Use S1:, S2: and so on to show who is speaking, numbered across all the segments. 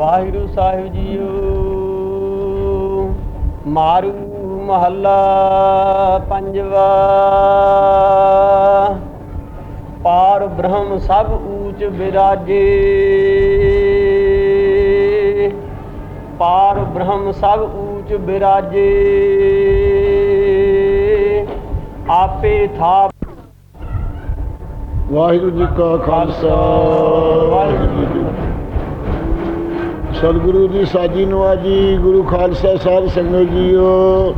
S1: ਵਾਹਿਗੁਰੂ ਸਾਹਿਬ JIO. ਮਾਰੂ ਮਹੱਲਾ ਪੰਜਵਾ। ਪਾਰ ਬ੍ਰਹਮ ਸਭ ਊਚ ਬਿਰਾਜੇ। ਪਾਰ ਬ੍ਰਹਮ ਸਭ ਊਚ ਬਿਰਾਜੇ। ਆਪੇ ਥਾਪ
S2: ਵਾਹਿਗੁਰੂ ਜੀ ਕਾ ਖਾਲਸਾ। ਵਾਹਿਗੁਰੂ। ਸਤਿਗੁਰੂ ਜੀ ਸਾਜੀ ਨਵਾਜੀ ਗੁਰੂ ਖਾਲਸਾ ਸਾਧ ਸੰਗਤ ਜੀਓ।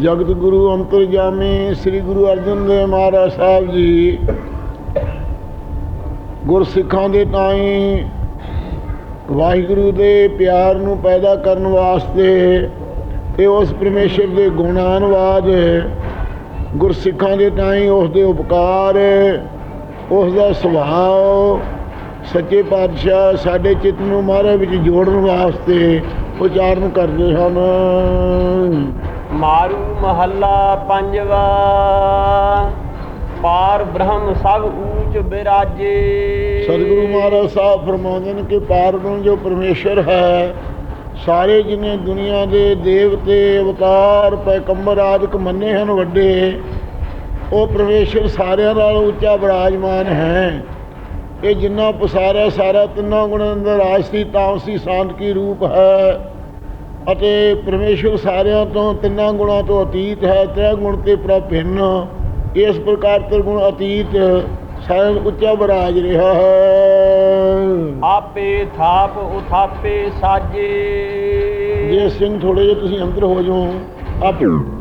S2: ਜਗਤ ਗੁਰੂ ਅੰਤਰਜਾਮੀ ਸ੍ਰੀ ਗੁਰੂ ਅਰਜਨ ਦੇਵ ਮਹਾਰਾਜ ਸਾਹਿਬ ਜੀ। ਗੁਰਸਿੱਖਾਂ ਦੇ ਤਾਈਂ ਵਾਹਿਗੁਰੂ ਦੇ ਪਿਆਰ ਨੂੰ ਪੈਦਾ ਕਰਨ ਵਾਸਤੇ ਤੇ ਉਸ ਪਰਮੇਸ਼ਰ ਦੇ ਗੁਣਾਨਵਾਦ ਗੁਰਸਿੱਖਾਂ ਦੇ ਤਾਈਂ ਉਸ ਦੇ ਉਪਕਾਰ ਉਸ ਦਾ ਸੁਭਾਅ ਸੱਚੇ ਪਾਤਸ਼ਾਹ ਸਾਡੇ ਚਿੱਤ ਨੂੰ ਮਹਾਰਾਜ ਵਿੱਚ ਜੋੜਨ ਵਾਸਤੇ ਉਚਾਰਨ ਕਰਦੇ ਹਨ।
S1: ਮਾਰੂ ਮਹੱਲਾ ਪੰਜਵਾ ਪਾਰ ਬ੍ਰਹਮ ਸਭ ਊਚ ਬਿਰਾਜੇ।
S2: ਸਤਿਗੁਰੂ ਮਹਾਰਾਜ ਸਾਹਿਬ ਫਰਮਾਉਂਦੇ ਨੇ ਕਿ ਪਾਰਬ੍ਰਹਮ ਜੋ ਪਰਮੇਸ਼ਰ ਹੈ ਸਾਰੇ ਜਿਨੇ ਦੁਨੀਆ ਦੇ ਦੇਵਤੇ ਅਵਤਾਰ ਪੈਗੰਬਰ ਆਦਿਕ ਮੰਨੇ ਹਨ ਵੱਡੇ ਉਹ ਪਰਮੇਸ਼ਰ ਸਾਰਿਆਂ ਨਾਲ ਉੱਚਾ ਬਿਰਾਜਮਾਨ ਹੈ। ਇਹ ਜਿੰਨਾ ਪਸਾਰਿਆ ਸਾਰਾ ਤਿੰਨਾਂ ਗੁਣਾਂ ਅੰਦਰ ਆਸਤੀ ਤਾਮਸੀ ਸ਼ਾਂਤਕੀ ਰੂਪ ਹੈ? ਅਤੇ ਪਰਮੇਸ਼ਰ ਸਾਰਿਆਂ ਤੋਂ ਤਿੰਨਾਂ ਗੁਣਾਂ ਤੋਂ ਅਤੀਤ ਹੈ ਤ੍ਰੈ ਗੁਣ ਤੇ ਪ੍ਰਭਿੰਨ। ਇਸ ਪ੍ਰਕਾਰ ਤ੍ਰਿਗੁਣ ਅਤੀਤ ਤੋਂ ਉੱਚਾ ਬਿਰਾਜ ਰਿਹਾ ਹੈ।
S1: ਆਪੇ ਥਾਪ ਉਥਾਪੇ ਸਾਜੇ।
S2: ਜੇ ਸਿੰਘ ਥੋੜੇ ਜਿਹਾ ਤੁਸੀਂ ਅੰਦਰ ਹੋ ਜਾਓ ਆਪ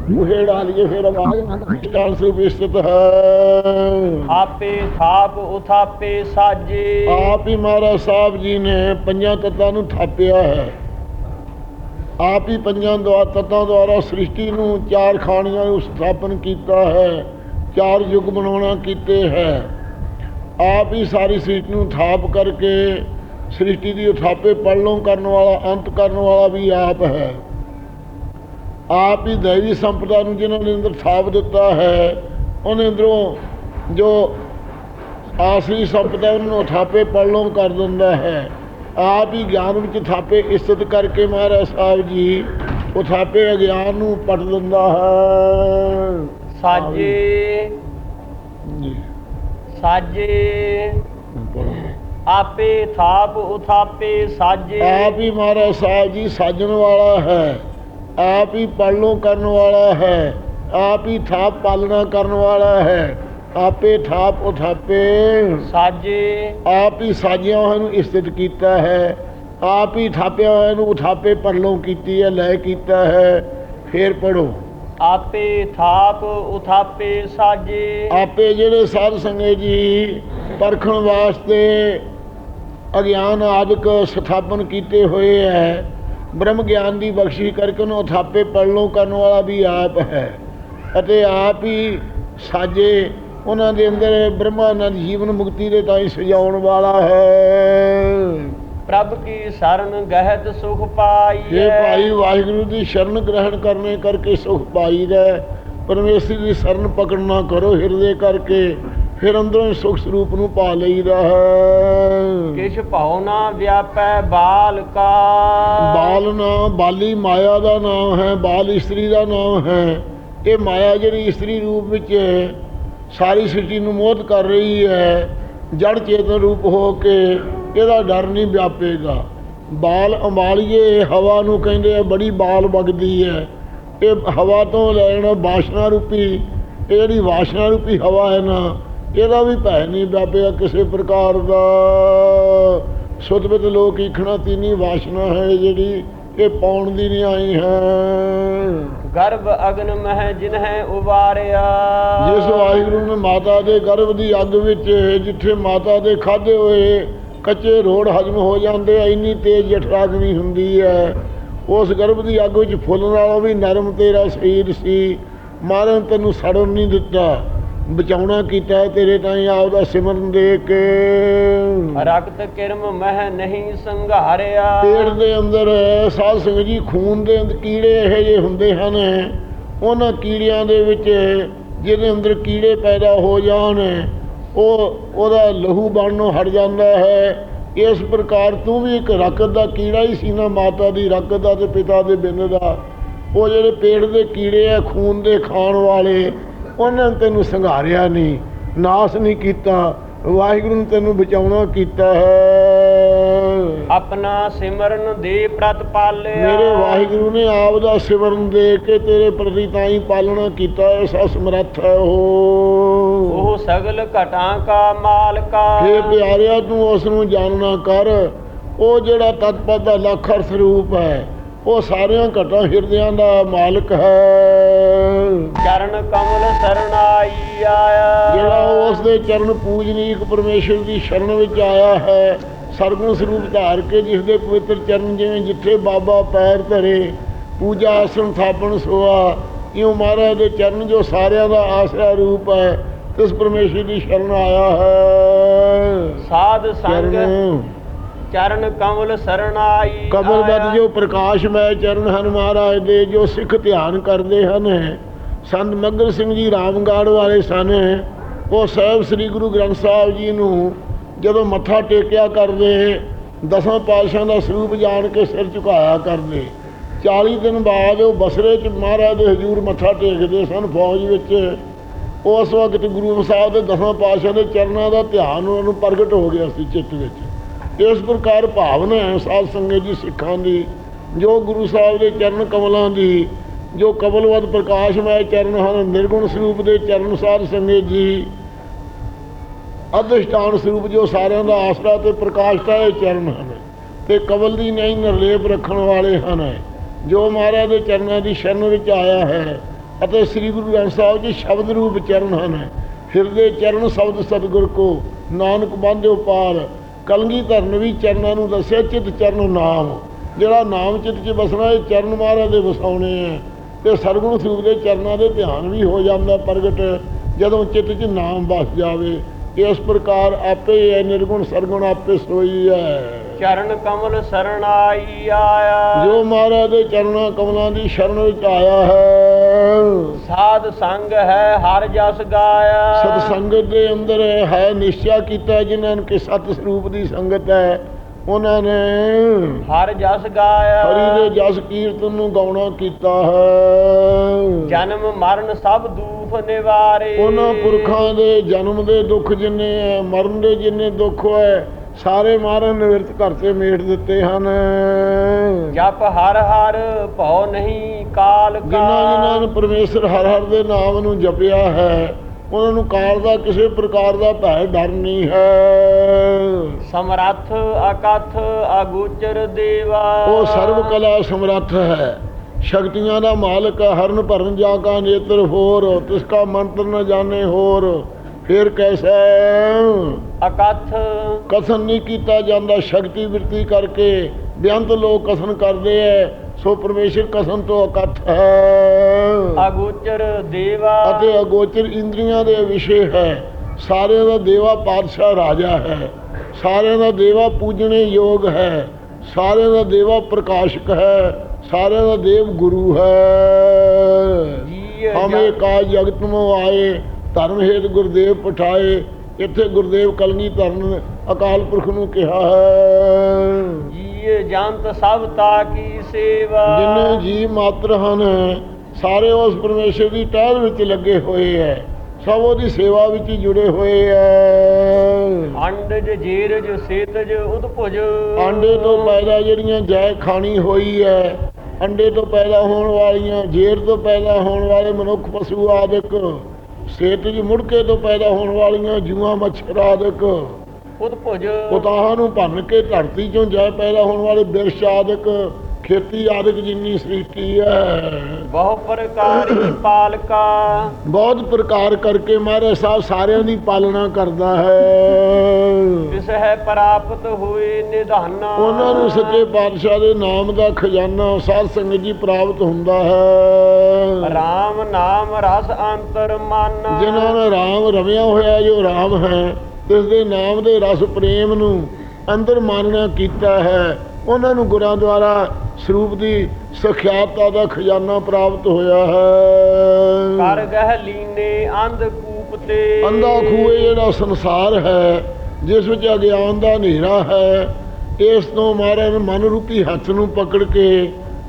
S2: ਬੁਹੇ ਡਾਲੀਏ ਫਿਰ ਆਵਾਜ਼ ਨਾ ਕਾਲ ਸਰੂਪ ਸਥਿਤ ਹੈ।
S1: ਆਪੇ ਥਾਪ ਉਥਾਪੇ ਸਾਜੇ।
S2: ਆਪ ਹੀ ਮਹਾਰਾਜ ਸਾਹਿਬ ਜੀ ਨੇ ਪੰਜਾਂ ਤੱਤਾਂ ਨੂੰ ਥਾਪਿਆ ਹੈ। ਆਪ ਹੀ ਪੰਜਾਂ ਦੁਆ ਤੱਤਾਂ ਦੁਆਰਾ ਸ੍ਰਿਸ਼ਟੀ ਨੂੰ ਚਾਰ ਖਾਣੀਆਂ ਨੂੰ ਸਥਾਪਨ ਕੀਤਾ ਹੈ ਚਾਰ ਯੁੱਗ ਬਣਾਉਣਾ ਕੀਤੇ ਹੈ। ਆਪ ਹੀ ਸਾਰੀ ਸ੍ਰਿਸ਼ਟੀ ਨੂੰ ਥਾਪ ਕਰਕੇ ਸ੍ਰਿਸ਼ਟੀ ਦੀ ਉਥਾਪੇ ਪੜਲੋਂ ਕਰਨ ਵਾਲਾ ਅੰਤ ਕਰਨ ਵਾਲਾ ਵੀ ਆਪ ਹੈ। ਆਪ ਹੀ ਦੈਵੀ ਸੰਪਦਾ ਨੂੰ ਜਿਨ੍ਹਾਂ ਨੇ ਅੰਦਰ ਥਾਪ ਦਿੱਤਾ ਹੈ ਉਹਨੇ ਅੰਦਰੋਂ ਜੋ ਆਸਰੀ ਸੰਪਦਾ ਉਹਨੂੰ ਥਾਪੇ ਪੜਲੋਂ ਕਰ ਦਿੰਦਾ ਹੈ। ਆਪ ਹੀ ਗਿਆਨ ਵਿੱਚ ਥਾਪੇ ਇਸਤ ਕਰਕੇ ਮਹਾਰਾਜ ਸਾਹਿਬ ਜੀ ਉਹ ਥਾਪੇ ਅਗਿਆਨ ਨੂੰ ਪਟ ਦਿੰਦਾ ਹੈ।
S1: ਸਾਜੇ।
S2: ਜੀ।
S1: ਸਾਜੇ। ਆਪੇ ਥਾਪ ਉਥਾਪੇ ਸਾਜੇ।
S2: ਆਪ ਹੀ ਮਹਾਰਾਜ ਸਾਹਿਬ ਜੀ ਸਾਜਣ ਵਾਲਾ ਹੈ। ਆਪ ਹੀ ਪਾਲਣੋਂ ਕਰਨ ਵਾਲਾ ਹੈ। ਆਪ ਹੀ ਥਾਪ ਪਾਲਣਾ ਕਰਨ ਵਾਲਾ ਹੈ। ਆਪੇ ਥਾਪ ਉਥਾਪੇ।
S1: ਸਾਜੇ।
S2: ਆਪ ਹੀ ਸਾਜਿਆ ਹੋਇਆ ਨੂੰ ਸਥਿਤ ਕੀਤਾ ਹੈ। ਆਪ ਹੀ ਥਾਪਿਆ ਹੋਇਆ ਨੂੰ ਉਥਾਪੇ ਪਰਲੋਂ ਕੀਤੀ ਹੈ ਲੈ ਕੀਤਾ ਹੈ। ਫੇਰ ਪੜੋ
S1: ਆਪੇ ਥਾਪ ਉਥਾਪੇ ਸਾਜੇ।
S2: ਆਪੇ ਜਿਹੜੇ ਸਾਧ ਸੰਗਤ ਜੀ ਪਰਖਣ ਵਾਸਤੇ ਅਗਿਆਨ ਆਦਿਕ ਸਥਾਪਨ ਕੀਤੇ ਹੋਏ ਹੈ ਬ੍ਰਹਮ ਗਿਆਨ ਦੀ ਬਖਸ਼ੀ ਕਰਕੇ ਉਹਨੂੰ ਥਾਪੇ ਪੜਲੋਂ ਕਰਨ ਵਾਲਾ ਵੀ ਆਪ ਹੈ। ਅਤੇ ਆਪ ਹੀ ਸਾਜੇ ਉਹਨਾਂ ਦੇ ਅੰਦਰ ਬ੍ਰਹਮਾਨੰਦ ਜੀਵਨ ਮੁਕਤੀ ਦੇ ਤਾਈਂ ਸਜਾਉਣ ਵਾਲਾ ਹੈ।
S1: ਪ੍ਰਭ ਕੀ ਸ਼ਰਨ ਗਹਿਤ ਸੁਖ ਪਾਈ
S2: ਜੇ ਭਾਈ ਵਾਹਿਗੁਰੂ ਦੀ ਸ਼ਰਨ ਗ੍ਰਹਿਣ ਕਰਨੇ ਕਰਕੇ ਸੁਖ ਪਾਈਦਾ ਪਰਮੇਸ਼ਰ ਦੀ ਸ਼ਰਨ ਪਕੜਨਾ ਕਰੋ ਹਿਰਦੇ ਕਰਕੇ। ਫਿਰ ਅੰਦਰੋਂ ਸੁਖ ਸਰੂਪ ਨੂੰ ਪਾ ਲਈਦਾ ਹੈ।
S1: ਕਿਛ ਭਾਉ ਨਾ ਵਿਆਪੈ ਬਾਲ ਕਾ
S2: ਬਾਲ ਨਾਮ ਬਾਲੀ ਮਾਇਆ ਦਾ ਨਾਮ ਹੈ ਬਾਲ ਇਸਤਰੀ ਦਾ ਨਾਮ ਹੈ। ਇਹ ਮਾਇਆ ਜਿਹੜੀ ਇਸਤਰੀ ਰੂਪ ਵਿੱਚ ਸਾਰੀ ਸ੍ਰਿਸ਼ਟੀ ਨੂੰ ਮੋਹਿਤ ਕਰ ਰਹੀ ਹੈ। ਜੜ ਚੇਤਨ ਰੂਪ ਹੋ ਕੇ ਇਹਦਾ ਡਰ ਨਹੀਂ ਵਿਆਪੇਗਾ। ਬਾਲ ਅੰਬਾਲੀਏ ਹਵਾ ਨੂੰ ਕਹਿੰਦੇ ਆ ਬੜੀ ਬਾਲ ਵਗਦੀ ਹੈ। ਇਹ ਹਵਾ ਤੋਂ ਲੈਣਾ ਬਾਸ਼ਨਾ ਰੂਪੀ ਇਹ ਜਿਹੜੀ ਵਾਸ਼ਨਾ ਰੂਪੀ ਹਵਾ ਹੈ ਨਾ ਇਹਦਾ ਵੀ ਭੈ ਨਹੀਂ ਵਿਆਪੇਗਾ ਕਿਸੇ ਪ੍ਰਕਾਰ ਦਾ। ਸੁਤਵਿਤ ਲੋਕ ਈਖਣਾ ਤੀਨੀ ਵਾਸ਼ਨਾ ਹੈ ਜਿਹੜੀ ਇਹ ਪਾਉਣ ਦੀ ਨਹੀਂ ਆਈ ਹੈ।
S1: ਗਰਭ ਅਗਨ ਮਹਿ ਜਿਨਹਿ ਉਵਾਰਿਆ।
S2: ਜਿਸ ਵਾਹਿਗੁਰੂ ਨੇ ਮਾਤਾ ਦੇ ਗਰਭ ਦੀ ਅੱਗ ਵਿੱਚ ਜਿੱਥੇ ਮਾਤਾ ਦੇ ਖਾਦੇ ਹੋਏ ਕੱਚੇ ਰੋੜ ਹਜਮ ਹੋ ਜਾਂਦੇ ਆ ਇੰਨੀ ਤੇਜ਼ ਜਠਰਾਗਨੀ ਹੁੰਦੀ ਹੈ। ਉਸ ਗਰਭ ਦੀ ਅੱਗ ਵਿੱਚ ਫੁੱਲਣ ਵਾਲਾ ਵੀ ਨਰਮ ਤੇਰਾ ਸਰੀਰ ਸੀ। ਮਾਰਨ ਤੈਨੂੰ ਸੜਨ ਨਹੀਂ ਦਿੱਤਾ। ਬਚਾਉਣਾ ਕੀਤਾ ਹੈ ਤੇਰੇ ਤਾਈਂ ਆਪਦਾ ਸਿਮਰਨ ਦੇ ਕੇ।
S1: ਰਕਤ ਕਿਰਮ ਮਹਿ ਨਹੀਂ ਸੰਘਾਰਿਆ।
S2: ਪੇਟ ਦੇ ਅੰਦਰ ਸਾਧ ਸੰਗਤ ਜੀ ਖੂਨ ਦੇ ਅੰਦਰ ਕੀੜੇ ਇਹੋ ਜਿਹੇ ਹੁੰਦੇ ਹਨ। ਉਹਨਾਂ ਕੀੜਿਆਂ ਦੇ ਵਿੱਚ ਜਿਹਦੇ ਅੰਦਰ ਕੀੜੇ ਪੈਦਾ ਹੋ ਜਾਣ ਉਹ ਉਹਦਾ ਲਹੂ ਬਣਨੋਂ ਹਟ ਜਾਂਦਾ ਹੈ। ਇਸ ਪ੍ਰਕਾਰ ਤੂੰ ਵੀ ਇੱਕ ਰਕਤ ਦਾ ਕੀੜਾ ਹੀ ਸੀ ਨਾ ਮਾਤਾ ਦੀ ਰਕਤ ਦਾ ਤੇ ਪਿਤਾ ਦੇ ਬਿੰਦ ਦਾ। ਉਹ ਜਿਹੜੇ ਪੇਟ ਦੇ ਕੀੜੇ ਆ ਖੂਨ ਦੇ ਖਾਣ ਵਾਲੇ ਉਹਨਾਂ ਤੈਨੂੰ ਸੰਘਾਰਿਆ ਨਹੀਂ ਨਾਸ ਨਹੀਂ ਕੀਤਾ ਵਾਹਿਗੁਰੂ ਨੇ ਤੈਨੂੰ ਬਚਾਉਣਾ ਕੀਤਾ ਹੈ।
S1: ਆਪਣਾ ਸਿਮਰਨ ਦੇ ਪ੍ਰਤ ਪਾਲਿਆ।
S2: ਮੇਰੇ ਵਾਹਿਗੁਰੂ ਨੇ ਆਪ ਦਾ ਸਿਮਰਨ ਦੇ ਕੇ ਤੇਰੇ ਪ੍ਰਤੀ ਤਾਂ ਹੀ ਪਾਲਣਾ ਕੀਤਾ ਐਸਾ ਸਮਰੱਥ ਹੈ ਉਹ।
S1: ਉਹ ਸਗਲ ਘਟਾਂ ਕਾ ਮਾਲਕਾ
S2: ਹੇ ਪਿਆਰਿਆ ਤੂੰ ਉਸ ਨੂੰ ਜਾਣਨਾ ਕਰ ਉਹ ਜਿਹੜਾ ਤਤਪਦ ਦਾ ਲੱਖਰ ਸਰੂਪ ਹੈ। ਉਹ ਸਾਰਿਆਂ ਘਟਾਂ ਹਿਰਦਿਆਂ ਦਾ ਮਾਲਕ ਹੈ।
S1: ਚਰਨ ਕਮਲ ਸਰਣਾਈ ਆਇਆ।
S2: ਜਿਹੜਾ ਉਸ ਦੇ ਚਰਨ ਪੂਜਨੀਕ ਪਰਮੇਸ਼ਰ ਦੀ ਸ਼ਰਨ ਵਿੱਚ ਆਇਆ ਹੈ ਸਰਗੁਣ ਸਰੂਪ ਧਾਰ ਕੇ ਜਿਸ ਦੇ ਪਵਿੱਤਰ ਚਰਨ ਜਿਵੇਂ ਜਿੱਥੇ ਬਾਬਾ ਪੈਰ ਧਰੇ ਪੂਜਾ ਆਸਣ ਥਾਪਣ ਸੋਆ ਇਉਂ ਮਹਾਰਾਜ ਦੇ ਚਰਨ ਜੋ ਸਾਰਿਆਂ ਦਾ ਆਸਰਾ ਰੂਪ ਹੈ ਤਿਸ ਪਰਮੇਸ਼ਰ ਦੀ ਸ਼ਰਨ ਆਇਆ ਹੈ।
S1: ਸਾਧ ਸੰਗ
S2: ਚਰਨ
S1: ਕਮਲ ਸਰਣਾਈ ਆਇਆ।
S2: ਵੱਧ ਜੋ ਪ੍ਰਕਾਸ਼ਮੈ ਚਰਨ ਹਨ ਮਹਾਰਾਜ ਦੇ ਜੋ ਸਿੱਖ ਧਿਆਨ ਕਰਦੇ ਹਨ। ਸੰਤ ਮੱਗਰ ਸਿੰਘ ਜੀ ਰਾਮਗੜ੍ਹ ਵਾਲੇ ਸਨ। ਉਹ ਸਾਹਿਬ ਸ੍ਰੀ ਗੁਰੂ ਗ੍ਰੰਥ ਸਾਹਿਬ ਜੀ ਨੂੰ ਜਦੋਂ ਮੱਥਾ ਟੇਕਿਆ ਕਰਦੇ ਦਸਾਂ ਪਾਤਸ਼ਾਹਾਂ ਦਾ ਸਰੂਪ ਜਾਣ ਕੇ ਸਿਰ ਝੁਕਾਇਆ ਕਰਦੇ। 40 ਦਿਨ ਬਾਅਦ ਉਹ ਬਸਰੇ 'ਚ ਮਹਾਰਾਜ ਦੇ ਹਜ਼ੂਰ ਮੱਥਾ ਟੇਕਦੇ ਸਨ ਫੌਜ ਵਿੱਚ। ਉਸ ਵਕਤ ਗੁਰੂ ਸਾਹਿਬ ਦੇ ਦਸਾਂ ਪਾਤਸ਼ਾਹਾਂ ਦੇ ਚਰਨਾਂ ਦਾ ਧਿਆਨ ਉਹਨਾਂ ਨੂੰ ਪ੍ਰਗਟ ਹੋ ਗਿਆ ਸੀ ਚਿੱਤ ਵਿੱਚ। ਇਸ ਪ੍ਰਕਾਰ ਭਾਵਨਾ ਹੈ ਸਾਧ ਸੰਗਤ ਜੀ ਸਿੱਖਾਂ ਦੀ, ਜੋ ਗੁਰੂ ਸਾਹਿਬ ਦੇ ਚਰਨ ਕਮਲਾਂ ਦੀ, ਜੋ ਕਮਲਵਤ ਪ੍ਰਕਾਸ਼ਮੈ ਚਰਨ ਹਨ, ਨਿਰਗੁਣ ਸਰੂਪ ਦੇ ਚਰਨ ਸਾਧ ਸੰਗਤ ਜੀ ਅਧਿਸ਼ਟਾਨ ਸਰੂਪ ਜੋ ਸਾਰਿਆਂ ਦਾ ਆਸਰਾ ਤੇ ਪ੍ਰਕਾਸ਼ਤਾ ਦਾ ਚਰਨ ਹਨ ਤੇ ਕਮਲ ਦੀ ਨਹੀਂ ਨਿਰਲੇਪ ਰੱਖਣ ਵਾਲੇ ਹਨ। ਜੋ ਮਹਾਰਾਜ ਦੇ ਚਰਨਾਂ ਦੀ ਸ਼ਰਨ ਵਿੱਚ ਆਇਆ ਹੈ ਅਤੇ ਸ੍ਰੀ ਗੁਰੂ ਗ੍ਰੰਥ ਸਾਹਿਬ ਜੀ ਸ਼ਬਦ ਰੂਪ ਚਰਨ ਹਨ, ਹਿਰਦੇ ਚਰਨ ਸ਼ਬਦ ਸਤਿਗੁਰ ਕੋ, ਨਾਨਕ ਬਾਂਧਿਓ ਪਾਰ ਕਲਗੀ ਧਰਨ ਵੀ ਚਰਨਾਂ ਨੂੰ ਦੱਸਿਆ ਚਿਤ ਚਰਨ ਨਾਮ। ਜਿਹੜਾ ਨਾਮ ਚਿਤ 'ਚ ਬਸਣਾ ਇਹ ਚਰਨ ਮਹਾਰਾਜ ਦੇ ਵਸਾਉਣੇ ਆ। ਤੇ ਸਰਗੁਣ ਸਰੂਪ ਦੇ ਚਰਨਾਂ ਦੇ ਧਿਆਨ ਵੀ ਹੋ ਜਾਂਦਾ ਪ੍ਰਗਟ ਜਦੋਂ ਚਿੱਤ 'ਚ ਨਾਮ ਵਸ ਜਾਵੇ। ਇਸ ਪ੍ਰਕਾਰ ਆਪੇ ਹੈ ਨਿਰਗੁਣ ਸਰਗੁਣ ਆਪੇ ਸੋਈ ਹੈ।
S1: ਚਰਨ ਕਮਲ ਸਰਣਾਈ ਆਇਆ।
S2: ਜੋ ਮਹਾਰਾਜ ਦੇ ਚਰਨਾਂ ਕਮਲਾਂ ਦੀ ਸ਼ਰਨ ਵਿੱਚ ਆਇਆ ਹੈ।
S1: ਸਾਧ ਸੰਗ ਹੈ ਹਰ ਜਸ ਗਾਇਆ।
S2: ਸਤ ਸੰਗਤ ਦੇ ਅੰਦਰ ਹੈ ਨਿਸ਼ਚਾ ਕੀਤਾ ਜਿਨ੍ਹਾਂ ਨੇ ਕਿ ਸਤ ਸਰੂਪ ਦੀ ਸੰਗਤ ਹੈ ਉਹਨਾਂ ਨੇ
S1: ਹਰ ਜਸ ਗਾਇਆ।
S2: ਹਰੀ ਦੇ ਜਸ ਕੀਰਤਨ ਨੂੰ ਗਾਉਣਾ ਕੀਤਾ ਹੈ।
S1: ਜਨਮ ਮਰਨ ਸਭ ਦੁਖ ਨਿਵਾਰੇ।
S2: ਉਹਨਾਂ ਪੁਰਖਾਂ ਦੇ ਜਨਮ ਦੇ ਦੁੱਖ ਜਿੰਨੇ ਹੈ ਮਰਨ ਦੇ ਜਿੰਨੇ ਦੁੱਖ ਹੋਏ ਸਾਰੇ ਮਹਾਰਾਜ ਨਿਵਰਤ ਕਰਤੇ ਮੇਟ ਦਿੱਤੇ ਹਨ।
S1: ਜਪ ਹਰ ਹਰ ਭਉ ਨਹੀਂ ਕਾਲ ਕਾ
S2: ਜਿਨ੍ਹਾਂ ਜਿਨ੍ਹਾਂ ਨੇ ਪਰਮੇਸ਼ਰ ਹਰ ਹਰ ਦੇ ਨਾਮ ਨੂੰ ਜਪਿਆ ਹੈ ਉਹਨਾਂ ਨੂੰ ਕਾਲ ਦਾ ਕਿਸੇ ਪ੍ਰਕਾਰ ਦਾ ਭੈ ਡਰ ਨਹੀਂ ਹੈ।
S1: ਸਮਰੱਥ ਅਕਥ ਅਗੋਚਰ ਦੇਵਾ।
S2: ਉਹ ਸਰਬ ਕਲਾ ਸਮਰੱਥ ਹੈ ਸ਼ਕਤੀਆਂ ਦਾ ਮਾਲਕ ਹਰਨ ਭਰਨ ਜਾ ਕਾ ਨੇਤਰ ਹੋਰ ਤਿਸ ਕਾ ਮੰਤਰ ਨ ਜਾਣੇ ਹੋਰ। ਫਿਰ ਕੈਸਾ?
S1: ਅਕਥ।
S2: ਕਥਨ ਨਹੀਂ ਕੀਤਾ ਜਾਂਦਾ ਸ਼ਕਤੀ ਬਿਰਤੀ ਕਰਕੇ ਬੇਅੰਤ ਲੋਕ ਕਥਨ ਕਰਦੇ ਐ ਸੋ ਪਰਮੇਸ਼ਰ ਕਥਨ ਤੋਂ ਅਕਥ ਹੈ।
S1: ਅਗੋਚਰ ਦੇਵਾ।
S2: ਅਤੇ ਅਗੋਚਰ ਇੰਦਰੀਆਂ ਦੇ ਵਿਸ਼ੇ ਹੈ। ਸਾਰਿਆਂ ਦਾ ਦੇਵਾ ਪਾਤਸ਼ਾਹ ਰਾਜਾ ਹੈ। ਸਾਰਿਆਂ ਦਾ ਦੇਵਾ ਪੂਜਣੇ ਯੋਗ ਹੈ। ਸਾਰਿਆਂ ਦਾ ਦੇਵਾ ਪ੍ਰਕਾਸ਼ਕ ਹੈ। ਸਾਰਿਆਂ ਦਾ ਦੇਵ ਗੁਰੂ ਹੈ। ਹਮੇ ਕਾ ਜਗਤ ਮੋ ਆਏ ਧਰਮ ਹੇਤ ਗੁਰਦੇਵ ਪਠਾਏ ਇੱਥੇ ਗੁਰਦੇਵ ਕਲਗੀ ਧਰਨ ਅਕਾਲ ਪੁਰਖ ਨੂੰ ਕਿਹਾ ਹੈ।
S1: ਜੀ ਜੰਤ ਸਭ ਤਾ ਕੀ ਸੇਵਾ।
S2: ਜਿੰਨੇ ਜੀ ਮਾਤਰ ਹਨ ਸਾਰੇ ਉਸ ਪਰਮੇਸ਼ਰ ਦੀ ਟਹਿਲ ਵਿੱਚ ਲੱਗੇ ਹੋਏ ਹੈ ਸਭ ਉਹਦੀ ਸੇਵਾ ਵਿੱਚ ਜੁੜੇ ਹੋਏ ਹੈ
S1: ਅੰਡਜ ਜੀਰਜ ਸੇਤਜ ਉਦਭੁਜ।
S2: ਆਂਡੇ ਤੋਂ ਪੈਦਾ ਜਿਹੜੀਆਂ ਜੈ ਖਾਣੀ ਹੋਈ ਹੈ ਅੰਡੇ ਤੋਂ ਪੈਦਾ ਹੋਣ ਵਾਲੀਆਂ ਜੇਰ ਤੋਂ ਪੈਦਾ ਹੋਣ ਵਾਲੇ ਮਨੁੱਖ ਪਸ਼ੂ ਆਦਿਕ। ਸੇਤਜ ਮੁੜਕੇ ਤੋਂ ਪੈਦਾ ਹੋਣ ਵਾਲੀਆਂ ਜੂਆਂ ਮੱਛਰ ਆਦਿਕ।
S1: ਉਦਭੁਜ
S2: ਉਤਾਹਾਂ ਨੂੰ ਭੰਨ ਕੇ ਧਰਤੀ ਚੋਂ ਜੈ ਪੈਦਾ ਹੋਣ ਵਾਲੇ ਬਿਰਸ਼ ਆਦਿਕ। ਖੇਤੀ ਆਦਿਕ ਜਿੰਨੀ ਸ੍ਰਿਸ਼ਟੀ ਹੈ।
S1: ਬਹੁ ਪ੍ਰਕਾਰੀ ਪਾਲਕਾ।
S2: ਬਹੁਤ ਪ੍ਰਕਾਰ ਕਰਕੇ ਮਹਾਰਾਜ ਸਾਹਿਬ ਸਾਰਿਆਂ ਦੀ ਪਾਲਣਾ ਕਰਦਾ ਹੈ।
S1: ਤਿਸ ਹੈ ਪ੍ਰਾਪਤ ਹੋਏ ਨਿਧਾਨਾ।
S2: ਉਹਨਾਂ ਨੂੰ ਸੱਚੇ ਪਾਤਸ਼ਾਹ ਦੇ ਨਾਮ ਦਾ ਖਜ਼ਾਨਾ ਸਾਧ ਸੰਗਤ ਜੀ ਪ੍ਰਾਪਤ ਹੁੰਦਾ ਹੈ।
S1: ਰਾਮ ਨਾਮ ਰਸ ਅੰਤਰ ਮਨ।
S2: ਜਿਨ੍ਹਾਂ ਨੇ ਰਾਮ ਰਵਿਆ ਹੋਇਆ ਜੋ ਰਾਮ ਹੈ ਇਸ ਦੇ ਨਾਮ ਦੇ ਰਸ ਪ੍ਰੇਮ ਨੂੰ ਅੰਦਰ ਮਾਨਣਾ ਕੀਤਾ ਹੈ। ਉਹਨਾਂ ਨੂੰ ਗੁਰਾਂ ਦੁਆਰਾ ਸਰੂਪ ਦੀ ਸਖਿਆਤਾ ਦਾ ਖਜ਼ਾਨਾ ਪ੍ਰਾਪਤ ਹੋਇਆ
S1: ਕਰ
S2: ਹੈ
S1: ਗਹਿ ਲੀਨੇ ਅੰਧ ਕੂਪ ਤੇ।
S2: ਅੰਦਾ ਖੂਏ ਜਿਹੜਾ ਸੰਸਾਰ ਹੈ ਜਿਸ ਵਿੱਚ ਅਗਿਆਨ ਦਾ ਹਨੇਰਾ ਹੈ ਇਸ ਤੋਂ ਮਹਾਰਾਜ ਨੇ ਮਨ ਰੂਪੀ ਹੱਥ ਨੂੰ ਪਕੜ ਕੇ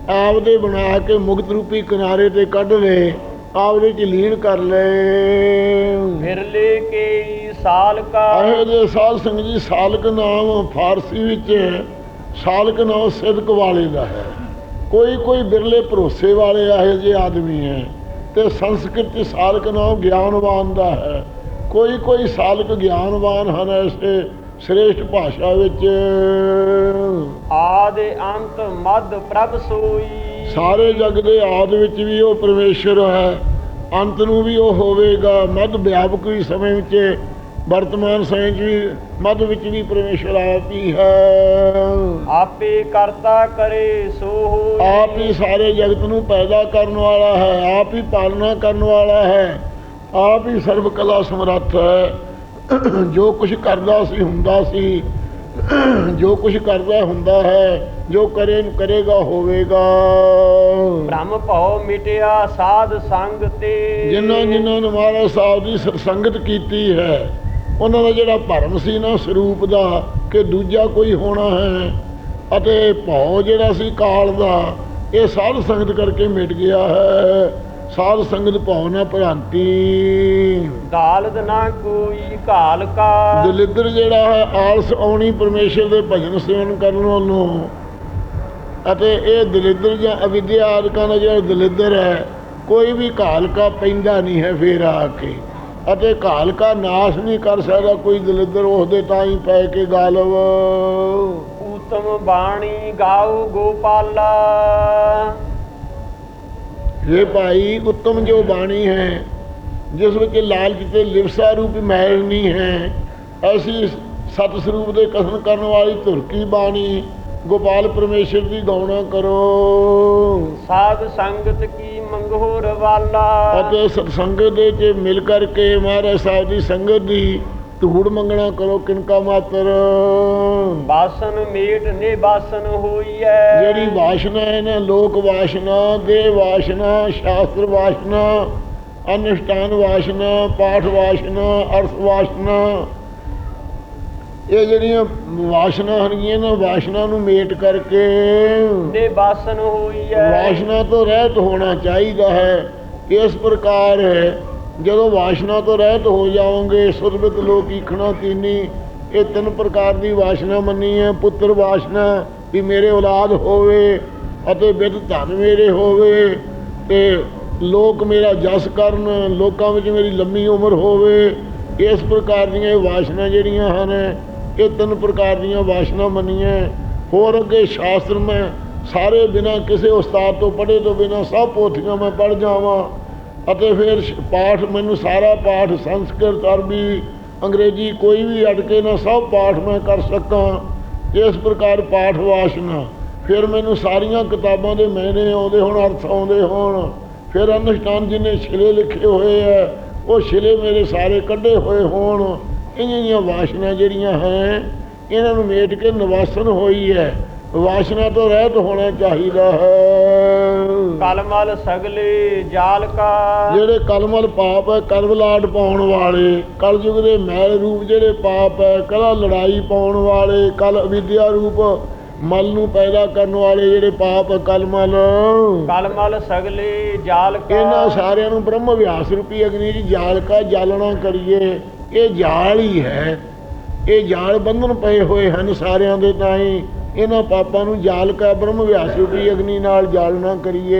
S2: ਆਪਦੇ ਬਣਾ ਕੇ ਮੁਕਤ ਰੂਪੀ ਕਿਨਾਰੇ ਤੇ ਕੱਢ ਲਏ ਆਪਦੇ ਚ ਲੀਨ ਕਰ ਲਏ।
S1: ਫਿਰਲੇ ਕੇ ਸਾਲ ਕਾ
S2: ਆਹੇ ਜੇ ਸਾਧ ਸੰਗਤ ਜੀ ਸਾਲਕ ਨਾਮ ਫਾਰਸੀ ਵਿੱਚ ਸਾਲਕ ਨਾਮ ਸਿਦਕ ਵਾਲੇ ਦਾ ਹੈ। ਕੋਈ ਕੋਈ ਬਿਰਲੇ ਭਰੋਸੇ ਵਾਲੇ ਆਹੇ ਜੇ ਆਦਮੀ ਹੈ ਤੇ ਸੰਸਕ੍ਰਿਤ ਸਾਲਕ ਨਾਮ ਗਿਆਨਵਾਨ ਦਾ ਹੈ। ਕੋਈ ਕੋਈ ਸਾਲਕ ਗਿਆਨਵਾਨ ਹਨ ਐਸੇ ਸ੍ਰੇਸ਼ਟ ਭਾਸ਼ਾ ਵਿੱਚ।
S1: ਆਦ ਅੰਤ ਮਦ ਪ੍ਰਭ ਸੋਈ।
S2: ਸਾਰੇ ਜਗ ਦੇ ਆਦ ਵਿੱਚ ਵੀ ਉਹ ਪਰਮੇਸ਼ਰ ਹੈ। ਅੰਤ ਨੂੰ ਵੀ ਉਹ ਹੋਵੇਗਾ। ਮੱਧ ਵਿਆਪਕ ਵੀ ਸਮੇਂ ਵਿੱਚ ਵਰਤਮਾਨ ਸਮੇਂ 'ਚ ਵੀ ਮੱਧ ਵਿੱਚ ਵੀ ਪਰਮੇਸ਼ਰ ਆਪ ਹੀ ਹੈ।
S1: ਆਪੇ ਕਰਤਾ ਕਰੇ ਸੋ ਹੋਈ
S2: ਆਪ ਹੀ ਸਾਰੇ ਜਗਤ ਨੂੰ ਪੈਦਾ ਕਰਨ ਵਾਲਾ ਹੈ ਆਪ ਹੀ ਪਾਲਣਾ ਕਰਨ ਵਾਲਾ ਹੈ ਆਪ ਹੀ ਸਰਬ ਕਲਾ ਸਮਰੱਥ ਹੈ। ਜੋ ਕੁਝ ਕਰਦਾ ਸੀ ਹੁੰਦਾ ਸੀ। ਜੋ ਕੁਝ ਕਰਦਾ ਹੁੰਦਾ ਹੈ ਜੋ ਕਰੇ ਕਰੇਗਾ ਹੋਵੇਗਾ।
S1: ਬ੍ਰਹਮ ਭਉ ਮਿਟਿਆ ਸਾਧ ਸੰਗ ਤੇ।
S2: ਜਿਨ੍ਹਾਂ ਜਿਨ੍ਹਾਂ ਨੇ ਮਹਾਰਾਜ ਸਾਹਿਬ ਦੀ ਸੰਗਤ ਕੀਤੀ ਹੈ ਉਹਨਾਂ ਦਾ ਜਿਹੜਾ ਭਰਮ ਸੀ ਨਾ ਸਰੂਪ ਦਾ ਕਿ ਦੂਜਾ ਕੋਈ ਹੋਣਾ ਹੈ। ਅਤੇ ਭਉ ਜਿਹੜਾ ਸੀ ਕਾਲ ਦਾ ਇਹ ਸਾਧ ਸੰਗਤ ਕਰਕੇ ਮਿਟ ਗਿਆ ਹੈ। ਸਾਧ ਸੰਗਤ ਭਉ ਨਾ ਭ੍ਰਾਂਤੀ।
S1: ਦਾਲਦ ਨਾ ਕੋਈ ਘਾਲ ਕਾ
S2: ਦਲਿੱਦਰ ਜਿਹੜਾ ਹੈ ਆਲਸ ਆਉਣੀ ਪਰਮੇਸ਼ਰ ਦੇ ਭਜਨ ਸੇਵਨ ਕਰਨ ਵੱਲੋਂ। ਅਤੇ ਇਹ ਦਲਿੱਦਰ ਜਾਂ ਅਵਿਦਿਆ ਆਦਿਕਾਂ ਦਾ ਜਿਹੜਾ ਦਲਿੱਦਰ ਹੈ ਕੋਈ ਵੀ ਘਾਲਕਾ ਪੈਂਦਾ ਨਹੀਂ ਹੈ ਫੇਰ ਆ ਕੇ। ਅਤੇ ਘਾਲਕਾ ਨਾਸ਼ ਨਹੀਂ ਕਰ ਸਕਦਾ ਕੋਈ ਦਲਿੱਦਰ ਉਹਦੇ ਤਾਂ ਹੀ ਪੈ ਕੇ ਗਾਲਵ
S1: ਊਤਮ ਬਾਣੀ ਗਾਉ ਗੋਪਾਲਾ।
S2: ਇਹ ਭਾਈ ਉੱਤਮ ਜੋ ਬਾਣੀ ਹੈ ਜਿਸ ਵਿੱਚ ਲਾਲਚ ਤੇ ਲਿਵਸਾ ਰੂਪੀ ਨਹੀਂ ਹੈ ਐਸੀ ਸਤ ਸਰੂਪ ਦੇ ਕਥਨ ਕਰਨ ਵਾਲੀ ਧੁਰਕੀ ਬਾਣੀ ਗੋਪਾਲ ਪਰਮੇਸ਼ਰ ਦੀ ਗਾਉਣਾ ਕਰੋ।
S1: ਸਾਧ ਸੰਗਤ ਕੀ ਮੰਗੋਰ ਵਾਲਾ?
S2: ਅਤੇ ਸਤਸੰਗਤ ਦੇ ਚ ਮਿਲ ਕਰਕੇ ਮਹਾਰਾਜ ਸਾਹਿਬ ਦੀ ਸੰਗਤ ਦੀ ਧੂੜ ਮੰਗਣਾ ਕਰੋ ਕਿਨਕਾ ਮਾਤਰ।
S1: ਬਾਸਨ ਮੇਟ ਨੇ ਬਾਸਨ ਹੋਈ ਹੈ
S2: ਜਿਹੜੀ ਵਾਸ਼ਨਾ ਹੈ ਨਾ ਲੋਕ ਵਾਸ਼ਨਾ ਦੇ ਵਾਸ਼ਨਾ ਸ਼ਾਸਤਰ ਵਾਸ਼ਨਾ ਅਨੁਸ਼ਠਾਨ ਵਾਸ਼ਨਾ ਪਾਠ ਵਾਸ਼ਨਾ ਅਰਥ ਵਾਸ਼ਨਾ ਇਹ ਜਿਹੜੀਆਂ ਵਾਸ਼ਨਾ ਹਨਗੀਆਂ ਨਾ ਵਾਸ਼ਨਾ ਨੂੰ ਮੇਟ ਕਰਕੇ
S1: ਨੇ ਬਾਸਨ ਹੋਈ ਹੈ।
S2: ਵਾਸ਼ਨਾ ਤੋਂ ਰਹਿਤ ਹੋਣਾ ਚਾਹੀਦਾ ਹੈ। ਇਸ ਪ੍ਰਕਾਰ ਜਦੋਂ ਵਾਸ਼ਨਾ ਤੋਂ ਰਹਿਤ ਹੋ ਜਾਓਗੇ ਸੁਰਬਤ ਲੋਕ ਈਖਣਾ ਤੀਨੀ ਇਹ ਤਿੰਨ ਪ੍ਰਕਾਰ ਦੀ ਵਾਸ਼ਨਾ ਮੰਨੀ ਹੈ। ਪੁੱਤਰ ਵਾਸ਼ਨਾ ਵੀ ਮੇਰੇ ਔਲਾਦ ਹੋਵੇ ਅਤੇ ਵਿਦ ਧਨ ਮੇਰੇ ਹੋਵੇ ਤੇ ਲੋਕ ਮੇਰਾ ਜਸ ਕਰਨ ਲੋਕਾਂ ਵਿੱਚ ਮੇਰੀ ਲੰਮੀ ਉਮਰ ਹੋਵੇ। ਇਸ ਪ੍ਰਕਾਰ ਦੀਆਂ ਇਹ ਵਾਸ਼ਨਾ ਜਿਹੜੀਆਂ ਹਨ ਇਹ ਤਿੰਨ ਪ੍ਰਕਾਰ ਦੀਆਂ ਵਾਸ਼ਨਾ ਮੰਨੀਆਂ। ਹੋਰ ਅੱਗੇ ਸ਼ਾਸਤਰ ਮੈਂ ਸਾਰੇ ਬਿਨਾ ਕਿਸੇ ਉਸਤਾਦ ਤੋਂ ਪੜ੍ਹੇ ਤੋਂ ਬਿਨਾ ਸਭ ਪੋਥੀਆਂ ਮੈਂ ਪੜ੍ਹ ਜਾਵਾਂ। ਅਤੇ ਫਿਰ ਸ਼- ਪਾਠ ਮੈਨੂੰ ਸਾਰਾ ਪਾਠ, ਸੰਸਕ੍ਰਿਤ, ਅਰਬੀ, ਅੰਗਰੇਜ਼ੀ ਕੋਈ ਵੀ ਅਟਕੇ ਨਾ ਸਭ ਪਾਠ ਮੈਂ ਕਰ ਸਕਾਂ ਇਸ ਪ੍ਰਕਾਰ ਪਾਠ ਵਾਸ਼ਨਾ। ਫਿਰ ਮੈਨੂੰ ਸਾਰੀਆਂ ਕਿਤਾਬਾਂ ਦੇ ਮੈਨੇ ਆਉਂਦੇ ਹੋਣ, ਅਰਥ ਆਉਂਦੇ ਹੋਣ। ਫਿਰ ਅਨੁਸ਼ਟਾਨ ਜਿਹਨੇ ਛਿਲੇ ਲਿਖੇ ਹੋਏ ਹੈ ਉਹ ਛਿਲੇ ਮੇਰੇ ਸਾਰੇ ਕੱਢੇ ਹੋਏ ਹੋਣ। ਇਹਨਾਂ ਦੀਆਂ ਵਾਸ਼ਨਾ ਜਿਹੜੀਆਂ ਹੈ ਇਹਨਾਂ ਨੂੰ ਮੇਟ ਕੇ ਨਿਵਾਸਨ ਹੋਈ ਹੈ। ਵਾਸ਼ਨਾ ਤੋਂ ਰਹਿਤ ਹੋਣਾ ਚਾਹੀਦਾ ਹੈ।
S1: ਕਲਮਲ ਸਗਲੇ ਜਾਲ ਕਾ।
S2: ਜਿਹੜੇ ਕਲਮਲ ਪਾਪ ਹੈ ਕਰਵਲਾਟ ਪਾਉਣ ਵਾਲੇ ਕਲਯੁਗ ਦੇ ਮੈਲ ਰੂਪ ਜਿਹੜੇ ਪਾਪ ਹੈ ਕਲਾ ਲੜਾਈ ਪਾਉਣ ਵਾਲੇ ਕਲ ਵਿਦਿਆ ਰੂਪ ਮਲ ਨੂੰ ਪੈਦਾ ਕਰਨ ਵਾਲੇ ਜਿਹੜੇ ਪਾਪ ਕਲਮਲ।
S1: ਕਲਮਲ ਸਗਲੇ ਜਾਲ ਕਾ।
S2: ਇਹਨਾਂ ਸਾਰਿਆਂ ਨੂੰ ਬ੍ਰਹਮ ਵਿਆਸ ਰੂਪੀ ਅਗਨੀ ਦੀ ਜਾਲ ਕਾ ਜਾਲਣਾ ਕਰੀਏ। ਇਹ ਜਾਲ ਹੀ ਹੈ। ਇਹ ਜਾਲ ਬੰਧਨ ਪਏ ਹੋਏ ਹਨ ਸਾਰਿਆਂ ਦੇ ਤਾਈ। ਇਹਨਾਂ ਪਾਪਾਂ ਨੂੰ ਜਾਲ ਕਾ ਬ੍ਰਹਮ ਵਿਆਸ ਰੂਪੀ ਅਗਨੀ ਨਾਲ ਜਾਲਣਾ ਕਰੀਏ।